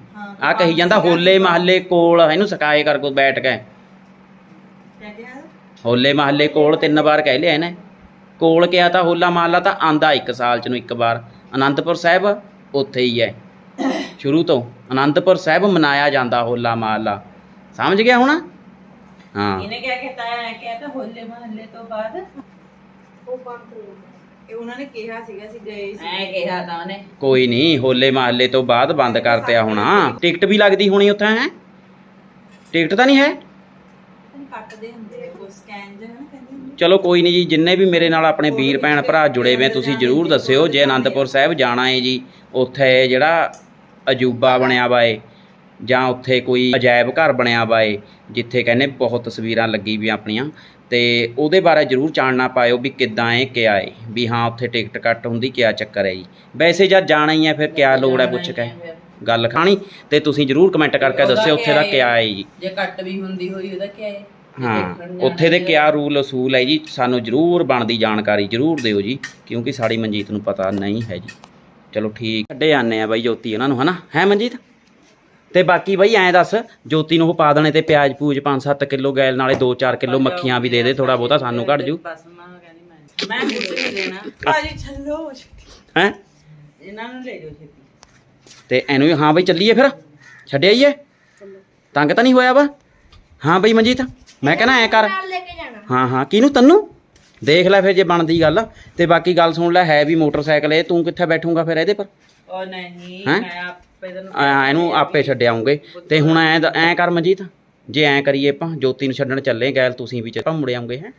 ਆ ਕਹੀ ਜਾਂਦਾ ਹੋਲੇ ਮਹੱਲੇ ਕੋਲ ਇਹਨੂੰ ਸਕਾਏ ਕਰ ਕੋ ਬੈਠ ਕੇ। ਹੋਲੇ ਮਹੱਲੇ ਕੋਲ ਤਿੰਨ ਵਾਰ ਕਹਿ ਲਿਆ ਇਹਨੇ। ਕੋਲ ਕਿਹਾ ਤਾਂ ਹੋਲਾ ਮਹੱਲਾ ਤਾਂ ਆਂਦਾ ਇੱਕ ਸਾਲ ਚ ਨੂੰ ਇੱਕ ਵਾਰ। ਅਨੰਦਪੁਰ ਸਾਹਿਬ ਉੱਥੇ ਹੀ ਹੈ। ਸ਼ੁਰੂ ਤੋਂ ਅਨੰਦਪੁਰ ਸਾਹਿਬ ਮਨਾਇਆ ਜਾਂਦਾ ਹੋਲਾ ਮਹੱਲਾ। ਸਮਝ ਗਿਆ ਹੁਣ? ਹਾਂ। ਇਹਨੇ ਕਿਆ ਕਹਤਾ ਹੈ ਕਿਹਾ ਤਾਂ ਹੋਲੇ ਮਹੱਲੇ ਤੋਂ ਬਾਅਦ ਉਹ ਬੰਦ ਹੋ ਜਾਂਦਾ ਇਹ ਉਹਨਾਂ ਨੇ ਕਿਹਾ ਸੀਗਾ ਅਸੀਂ ਗਏ ਸੀ। ਐ ਕਿਹਾ ਤਾਂ ਉਹਨੇ। ਕੋਈ ਨਹੀਂ ਹੋਲੇ ਮਹੱਲੇ ਤੋਂ ਬਾਅਦ ਬੰਦ ਕਰਤਿਆ ਹੋਣਾ। ਟਿਕਟ ਵੀ ਲੱਗਦੀ ਹੋਣੀ ਉੱਥੇ ਹੈ? ਟਿਕਟ ਤਾਂ ਨਹੀਂ ਹੈ? ਤੁਹਾਨੂੰ ਕੱਟਦੇ ਹੁੰਦੇ ਆ, ਕੋਈ ਸਕੈਨ ਜਿਹਾ ਨਾ ਕਹਿੰਦੇ ਹੁੰਦੇ ਚਲੋ ਕੋਈ ਨਹੀਂ ਜੀ ਜਿੰਨੇ ਵੀ ਮੇਰੇ ਨਾਲ ਆਪਣੇ ਵੀਰ ਭੈਣ ਭਰਾ ਜੁੜੇ ਹੋਏ ਤੁਸੀਂ ਜਰੂਰ ਦੱਸਿਓ ਜੇ ਆਨੰਦਪੁਰ ਸਾਹਿਬ ਜਾਣਾ ਹੈ ਜੀ ਉੱਥੇ ਜਿਹੜਾ ਅਜੂਬਾ ਬਣਿਆ ਵਾ ਏ ਜਾਂ ਉੱਥੇ ਕੋਈ ਅਜਾਇਬ ਘਰ ਬਣਿਆ ਵਾ ਏ ਜਿੱਥੇ ਕਹਿੰਦੇ ਬਹੁਤ ਤਸਵੀਰਾਂ ਲੱਗੀ ਵੀ ਆਪਣੀਆਂ ਤੇ ਉਹਦੇ ਬਾਰੇ ਜਰੂਰ ਜਾਣਨਾ ਪਾਇਓ ਵੀ ਕਿੱਦਾਂ ਇਹ ਕਿਆ ਏ ਵੀ ਹਾਂ ਉੱਥੇ ਟਿਕਟ ਕੱਟ ਹੁੰਦੀ ਕਿਆ ਚੱਕਰ ਹੈ ਜੀ। ਵੈਸੇ ਜਦ ਜਾਣਾ ਹੀ ਹੈ ਫਿਰ ਕਿਆ ਲੋੜ ਹੈ ਪੁੱਛ ਕੇ। ਗੱਲ ਖਾਣੀ ਤੇ ਤੁਸੀਂ ਜਰੂਰ ਕਮੈਂਟ ਕਰਕੇ ਦੱਸਿਓ ਉੱਥੇ ਦਾ ਕਿਆ ਕਿਆ ਹੈ? ਜੀ। ਜੇ ਕੱਟ ਵੀ ਹੁੰਦੀ ਹੋਈ ਉਹਦਾ ਕੀ ਹੈ? ਹਾਂ ਉੱਥੇ ਦੇ। ਕਿਆ ਰੂਲ ਅਸੂਲ ਹੈ ਜੀ? ਸਾਨੂੰ ਜਰੂਰ ਬਣਦੀ ਜਾਣਕਾਰੀ ਜਰੂਰ ਦਿਓ ਜੀ ਕਿਉਂਕਿ ਸਾਡੀ ਮਨਜੀਤ ਨੂੰ ਪਤਾ ਨਹੀਂ ਹੈ ਜੀ। ਚਲੋ ਠੀਕ ਕੱਢੇ ਆਨੇ ਆ ਬਾਈ ਜੋਤੀ ਉਹਨਾਂ ਨੂੰ ਹਨਾ? ਹੈ ਮਨਜੀਤ? ਤੇ ਬਾਕੀ ਬਾਈ ਐਂ ਦੱਸ ਜੋਤੀ ਨੂੰ ਉਹ ਪਾ ਦੇਣੇ ਤੇ ਪਿਆਜ਼ ਪੂਜ 5-7 ਕਿਲੋ ਗੈਲ ਨਾਲੇ 2-4 ਕਿਲੋ ਮੱਖੀਆਂ ਵੀ ਦੇ ਦੇ ਥੋੜਾ ਬਹੁਤਾ ਸਾਨੂੰ ਘੱਟ ਜੂ। ਬਸ ਮੈਂ ਕਹਿੰਦੀ ਮੈਂ ਮੈਂ ਕੁਝ ਨਹੀਂ ਦੇਣਾ। ਭਾਜੀ ਚੱਲੋ ਹੈ? ਇਹਨਾਂ ਨੂੰ ਲੈ ਜਾਓ ਛੇਤੀ। ਤੇ ਐਨੂੰ ਵੀ ਹਾਂ ਬਾਈ ਚੱਲੀਏ ਫਿਰ ਛੱਡ ਆਈਏ। ਤੰਗ ਤਾਂ ਨਹੀਂ ਹੋਇਆ ਵਾ? ਹਾਂ ਬਾਈ ਮਨਜੀਤ ਮੈਂ ਕਹਿੰਦਾ ਐ ਕਰ। ਨਾਲ ਲੈ ਕੇ ਜਾਣਾ। ਹਾਂ ਹਾਂ ਕਿਹਨੂੰ? ਤੈਨੂੰ? ਦੇਖ ਲੈ ਫਿਰ ਜੇ ਬਣਦੀ ਗੱਲ। ਤੇ ਬਾਕੀ ਗੱਲ ਸੁਣ ਲੈ ਹੈ ਵੀ ਮੋਟਰਸਾਈਕਲ ਇਹ ਤੂੰ ਕਿੱਥੇ ਬੈਠੂਗਾ ਫਿਰ ਇਹਦੇ ਪਰ? ਉਹ ਨਹੀਂ ਹੈਂ? ਮੈਂ ਆਪੇ ਤੈਨੂੰ ਆ ਇਹਨੂੰ ਆਪੇ ਛੱਡ ਆਉਂਗੇ। ਤੇ ਹੁਣ ਐ ਐ ਕਰ ਮਨਜੀਤ ਜੇ ਐ ਕਰੀਏ ਆਪਾਂ ਜੋਤੀ ਨੂੰ ਛੱਡਣ ਚੱਲੇ ਗੈਲ ਤੁਸੀਂ ਵੀ ਚੱਪਾ ਮੁੜ ਆਉਂਗੇ ਹੈ?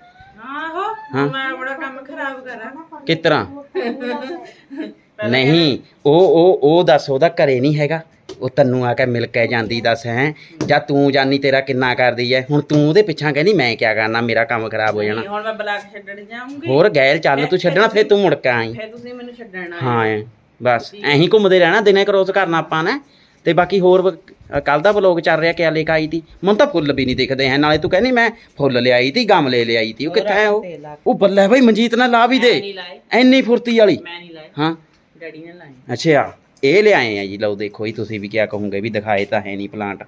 ਆਹੋ ਹਾਂ। ਮੈਂ ਬੜਾ ਕੰਮ ਖਰਾਬ ਕਰਾਂ। ਕਿਸ ਤਰ੍ਹਾਂ? (laughs) ਨਹੀਂ ਉਹ ਉਹ ਉਹ ਦੱਸ ਉਹਦਾ ਘਰੇ ਨਹੀਂ ਹੈਗਾ। ਉਹ ਤੈਨੂੰ ਆ ਕੇ ਮਿਲ ਕੇ ਜਾਂਦੀ ਦੱਸ ਹੈ। ਜਾਂ ਤੂੰ ਜਾਨੀ ਤੇਰਾ ਕਿੰਨਾ ਕਰਦੀ ਐ। ਹੁਣ ਤੂੰ ਉਹਦੇ ਪਿੱਛਾਂ ਕਹਿੰਦੀ ਮੈਂ ਕਿਆ ਕਰਨਾ ਮੇਰਾ ਕੰਮ ਖਰਾਬ ਹੋ ਜਾਣਾ। ਹੁਣ ਮੈਂ ਬਲਾਕ ਛੱਡਣ ਜਾਊਂਗੀ। ਹੋਰ ਗੈਰ ਚੱਲ ਤੂੰ ਛੱਡਣਾ ਫੇਰ ਤੂੰ ਮੁੜ ਕੇ ਆਈ। ਫਿਰ ਤੁਸੀਂ ਮੈਨੂੰ ਛੱਡਣਾ ਹਾਂ। ਐਂ, ਬਸ ਐਂ ਘੁੰਮਦੇ ਰਹਿਣਾ ਦਿਨੇ ਕਰੋਸ ਕਰਨਾ ਆਪਾਂ ਨੇ। ਤੇ ਬਾਕੀ ਹੋਰ ਕੱਲ ਦਾ ਬਲੌਗ ਚੱਲ ਰਿਹਾ ਕਿਆ ਲੈ ਕੇ ਆਈ ਤੀ। ਮੈਨੂੰ ਤਾਂ ਫੁੱਲ ਵੀ ਨਹੀਂ ਦਿਖਦੇ ਹੈ। ਨਾਲੇ ਤੂੰ ਕਹਿੰਦੀ ਮੈਂ ਫੁੱਲ ਲਿਆਈ ਤੀ ਗਮਲੇ ਲਿਆਈ ਤੀ। ਉਹ ਕਿੱਥੇ ਹੈ ਉਹ? ਉਹ ਬੱਲੇ ਬਈ ਮਨਜੀਤ ਨਾਲ ਲਾ ਵੀ ਦੇ। ਐਨੀ ਫੁਰਤੀ ਵਾਲੀ। ਮੈਂ ਨਹੀਂ ਲਾਏ। ਹਾਂ। ਡੈਡੀ ਨੇ ਲਾਏ। ਅੱਛਾ, ਇਹ ਲਿਆਏ ਆ ਜੀ, ਲਓ ਦੇਖੋ ਜੀ, ਤੁਸੀਂ ਵੀ ਕਿਆ ਕਹੋਗੇ ਵੀ ਦਿਖਾਏ ਤਾਂ ਹੈ ਨਹੀਂ ਪਲਾਂਟ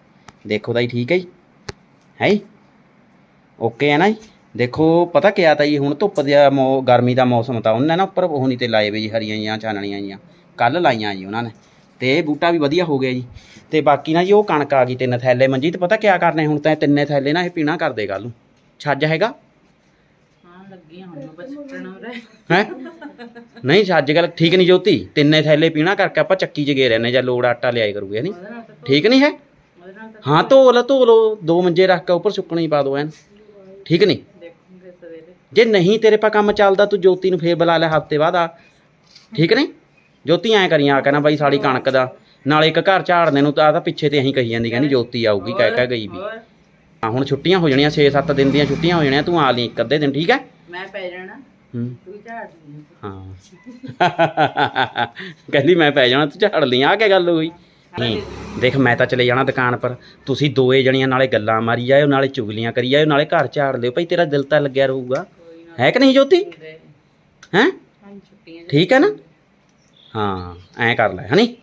ਦੇਖੋ ਤਾਂ ਜੀ, ਠੀਕ ਹੈ ਜੀ। ਹੈ ਜੀ? ਓਕੇ ਹੈ ਨਾ ਜੀ? ਦੇਖੋ, ਪਤਾ ਕਿਆ ਤਾਂ ਜੀ, ਹੁਣ ਧੁੱਪ ਦਾ ਮੌ, ਗਰਮੀ ਦਾ ਮੌਸਮ ਤਾਂ ਉਹਨਾਂ ਨੇ ਨਾ ਉੱਪਰ ਉਹ ਨਹੀਂ ਤੇ ਲਾਏ ਵੇ ਜੀ, ਹਰੀਆਂ ਜੀਆਂ, ਚਾਨਣੀਆਂ ਜੀਆਂ। ਕੱਲ ਲਾਈਆਂ ਜੀ ਉਹਨਾਂ ਨੇ। ਤੇ ਇਹ ਬੂਟਾ ਵੀ ਵਧੀਆ ਹੋ ਗਿਆ ਜੀ। ਤੇ ਬਾਕੀ ਨਾ ਜੀ, ਉਹ ਕਣਕ ਆ ਗਈ ਤਿੰਨ ਥੈਲੇ। ਮਨਜੀਤ, ਪਤਾ ਕਿਆ ਕਰਨੇ ਹੁਣ ਤਾਂ ਇਹ ਤਿੰਨੇ ਥੈਲੇ ਨਾ ਇਹ ਪੀਣਾ ਕਰਦੇ ਕੱਲ ਨੂੰ। ਛੱਜ ਹੈਗਾ? ਹੁਣ ਹੈ? ਨਹੀਂ ਛੱਜ ਗੱਲ ਠੀਕ ਨਹੀਂ ਜੋਤੀ। ਤਿੰਨੇ ਥੈਲੇ ਪੀਣਾ ਕਰਕੇ ਆਪਾਂ ਚੱਕੀ 'ਚ ਗਏ ਰਹਿੰਦੇ ਜਾਂ ਲੋੜ ਆਟਾ ਲਿਆਏ ਕਰੂਗੇ ਨਹੀਂ ਉਹਦੇ ਨਾਲ ਤਾਂ ਠੀਕ ਨਹੀਂ ਹੈ? ਉਹਦੇ ਨਾਲ ਤਾਂ ਹਾਂ ਧੋ ਲਾ ਧੋ ਲੋ ਦੋ ਮੰਜੇ ਰੱਖ ਕੇ ਉੱਪਰ ਸੁੱਕਣੇ ਹੀ ਪਾ ਦੋ ਐਨ। ਠੀਕ ਨਹੀਂ? ਦੇਖੂਗੇ ਸਵੇਰੇ। ਜੇ ਨਹੀਂ ਤੇਰੇ ਪਾ ਕੰਮ ਚੱਲਦਾ ਤੂੰ ਜੋਤੀ ਨੂੰ ਫੇਰ ਬੁਲਾ ਲੈ ਹਫ਼ਤੇ ਬਾਅਦ ਆ। ਠੀਕ ਨਹੀਂ? ਜੋਤੀ ਐਂ ਕਰੀਆਂ ਆ ਕਹਿਣਾ ਬਾਈ ਸਾਡੀ ਕਣਕ ਦਾ। ਨਾਲੇ ਇੱਕ ਘਰ ਝਾੜਨੇ ਨੂੰ ਤਾਂ ਆ ਤਾਂ ਪਿੱਛੇ ਤੇ ਅਸੀਂ ਕਹੀ ਜਾਂਦੀ ਕਹਿੰਦੀ ਜੋਤੀ ਆਊਗੀ ਕਹਿ ਕਹਿ ਗਈ ਵੀ। ਹੋਰ? ਹਾਂ ਹੁਣ ਛੁੱਟੀਆਂ ਹੋ ਜਾਣੀਆਂ 6-7 ਦਿਨ ਦੀਆਂ ਛੁੱਟੀਆਂ ਹੋ ਜਾਣੀਆਂ ਤੂੰ ਆ ਲਈ ਇੱਕ ਅੱਧੇ ਦਿਨ ਠੀਕ ਹੈ? ਮੈਂ ਪੈ ਜਾਣਾ ਹੂੰ। ਤੂੰ ਝਾੜ ਲਈ ਹਾਂ। (laughs) ਕਹਿੰਦੀ ਮੈਂ ਪੈ ਜਾਣਾ ਤੂੰ ਝਾੜ ਲਈ ਆ ਕੇ ਗੱਲ ਹੋਈ? ਨਹੀਂ ਦੇਖ ਮੈਂ ਤਾਂ ਚਲੇ ਜਾਣਾ ਦੁਕਾਨ ਪਰ। ਤੁਸੀਂ ਦੋਏ ਜਣੀਆਂ ਨਾਲੇ ਗੱਲਾਂ ਮਾਰੀ ਜਾਇਓ ਨਾਲੇ ਚੁਗਲੀਆਂ ਕਰੀ ਜਾਇਓ ਨਾਲੇ ਘਰ ਝਾੜ ਲਿਓ। ਭਾਈ ਤੇਰਾ ਦਿਲ ਤਾਂ ਲੱਗਿਆ ਰਹੂਗਾ। ਹੈ ਕਿ ਨਹੀਂ ਜੋਤੀ? ਹੈ? ਠੀਕ ਹੈ ਨਾ? ਹਾਂ ਐਂ ਕਰ ਲੈ ਹਨੀ।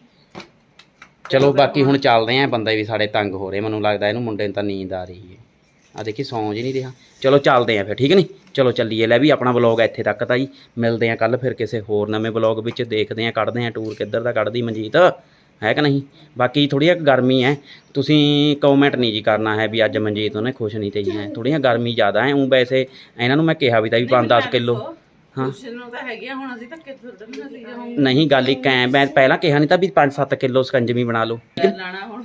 ਚਲੋ ਬਾਕੀ ਹੁਣ ਚੱਲਦੇ ਆਂ ਬੰਦੇ ਵੀ ਸਾਡੇ ਤੰਗ ਹੋ ਰਹੇ। ਮੈਨੂੰ ਲੱਗਦਾ ਇਹਨੂੰ ਮੁੰਡੇ ਨੂੰ ਤਾਂ ਨੀਂਦ ਆ ਰਹੀ ਹੈ। ਆ ਦੇਖੀ ਸੌਂ ਜੀ ਨਹੀਂ ਰਿਹਾ। ਚਲੋ ਚੱਲਦੇ ਆਂ ਫਿਰ ਠੀਕ ਨਹੀਂ ਚਲੋ ਚੱਲੀਏ ਲੈ ਵੀ ਆਪਣਾ ਵਲੌਗ ਇੱਥੇ ਤੱਕ ਤਾਂ ਜੀ ਮਿਲਦੇ ਆਂ ਕੱਲ ਫਿਰ ਕਿਸੇ ਹੋਰ ਨਵੇਂ ਵਲੌਗ ਵਿੱਚ ਦੇਖਦੇ ਆਂ ਕੱਢਦੇ ਆਂ ਟੂਰ ਕਿੱਧਰ ਦਾ ਕੱਢਦੀ ਮਨਜੀਤ। ਹੈ ਕਿ ਨਹੀਂ? ਬਾਕੀ ਥੋੜੀ ਜਿਹੀ ਗਰਮੀ ਹੈ। ਤੁਸੀਂ ਕਮੈਂਟ ਨਹੀਂ ਜੀ ਕਰਨਾ ਹੈ ਵੀ ਅੱਜ ਮਨਜੀਤ ਉਹਨੇ ਖੁਸ਼ ਨਹੀਂ ਤੇ ਹੈ। ਥੋੜ੍ਹੀਆਂ ਗਰਮੀ ਜ਼ਿਆਦਾ ਹੈ ਉਹ ਵੈਸੇ ਇਹਨਾਂ ਨੂੰ ਮੈਂ ਕਿਹਾ ਵੀ ਤਾਂ ਵੀ 5-10 ਕਿਲੋ। ਹਾਂ। ਥੋੜਾ ਨਹੀਂ ਗੱਲ ਇੱਕ ਐ ਮੈਂ ਪਹਿਲਾਂ ਕਿਹਾ ਨਹੀਂ ਤਾਂ ਵੀ 5-7 ਕਿਲੋ ਸਕੰਜਵੀ ਬਣਾ ਲਓ। ਲਾਣਾ ਹੁਣ।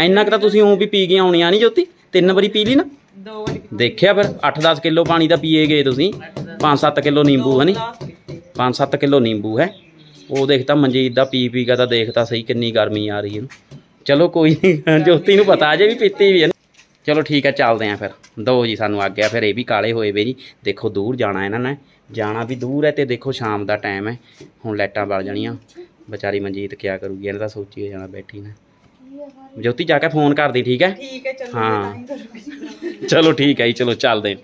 ਇੰਨਾ ਕੁ ਤਾਂ ਤੁਸੀਂ ਉਹ ਵੀ ਪੀ ਗਈਆਂ ਹੋਣੀਆਂ ਨਹੀਂ ਜੋਤੀ ਤਿੰਨ ਵਾਰੀ ਪੀ ਲਈ ਨਾ? ਦੋ ਦੇਖਿਆ ਫਿਰ 8-10 ਕਿਲੋ ਪਾਣੀ ਤਾਂ ਪੀਏ ਗਏ ਤੁਸੀਂ। 5-7 ਕਿਲੋ ਨਿੰਬੂ ਹੈ ਨਹੀਂ ਗਲਾਸ ਪੀਤੇ 5-7 ਕਿਲੋ ਨਿੰਬੂ ਹੈ। ਉਹ ਦੇਖਤਾ ਮਨਜੀਤ ਦਾ ਪੀ ਪੀ ਕੇ ਤਾਂ ਦੇਖ ਤਾਂ ਸਹੀ ਕਿੰਨੀ ਗਰਮੀ ਆ ਰਹੀ ਹੈ ਚਲੋ ਕੋਈ ਨਹੀਂ ਜੋਤੀ ਨੂੰ ਪਤਾ ਅਜੇ ਵੀ ਪੀਤੀ ਵੀ ਹੈ ਚਲੋ ਠੀਕ ਹੈ, ਚੱਲਦੇ ਆਂ ਫਿਰ। ਦੋ ਜੀ ਸਾਨੂੰ ਆ ਗਿਆ ਫਿਰ, ਇਹ ਵੀ ਕਾਲੇ ਹੋਏ ਵੇ ਜੀ। ਦੇਖੋ ਦੂਰ ਜਾਣਾ ਇਹਨਾਂ ਨੇ। ਜਾਣਾ ਵੀ ਦੂਰ ਹੈ ਤੇ ਦੇਖੋ ਸ਼ਾਮ ਦਾ ਟਾਈਮ ਹੈ। ਹੁਣ ਲਾਈਟਾਂ ਬਲ ਜਾਣੀਆਂ। ਵਿਚਾਰੀ ਮਨਜੀਤ ਕਿਆ ਕਰੂਗੀ, ਇਹਨੇ ਤਾਂ ਸੋਚੀ ਜਾਣਾ ਬੈਠੀ ਨੇ। ਜੋਤੀ ਜਾ ਕੇ ਫੋਨ ਕਰਦੀ ਠੀਕ ਹੈ? ਠੀਕ ਹੈ ਚਲੋ ਹਾਂ। ਚਲੋ ਠੀਕ ਹੈ ਜੀ ਚਲੋ ਚੱਲਦੇ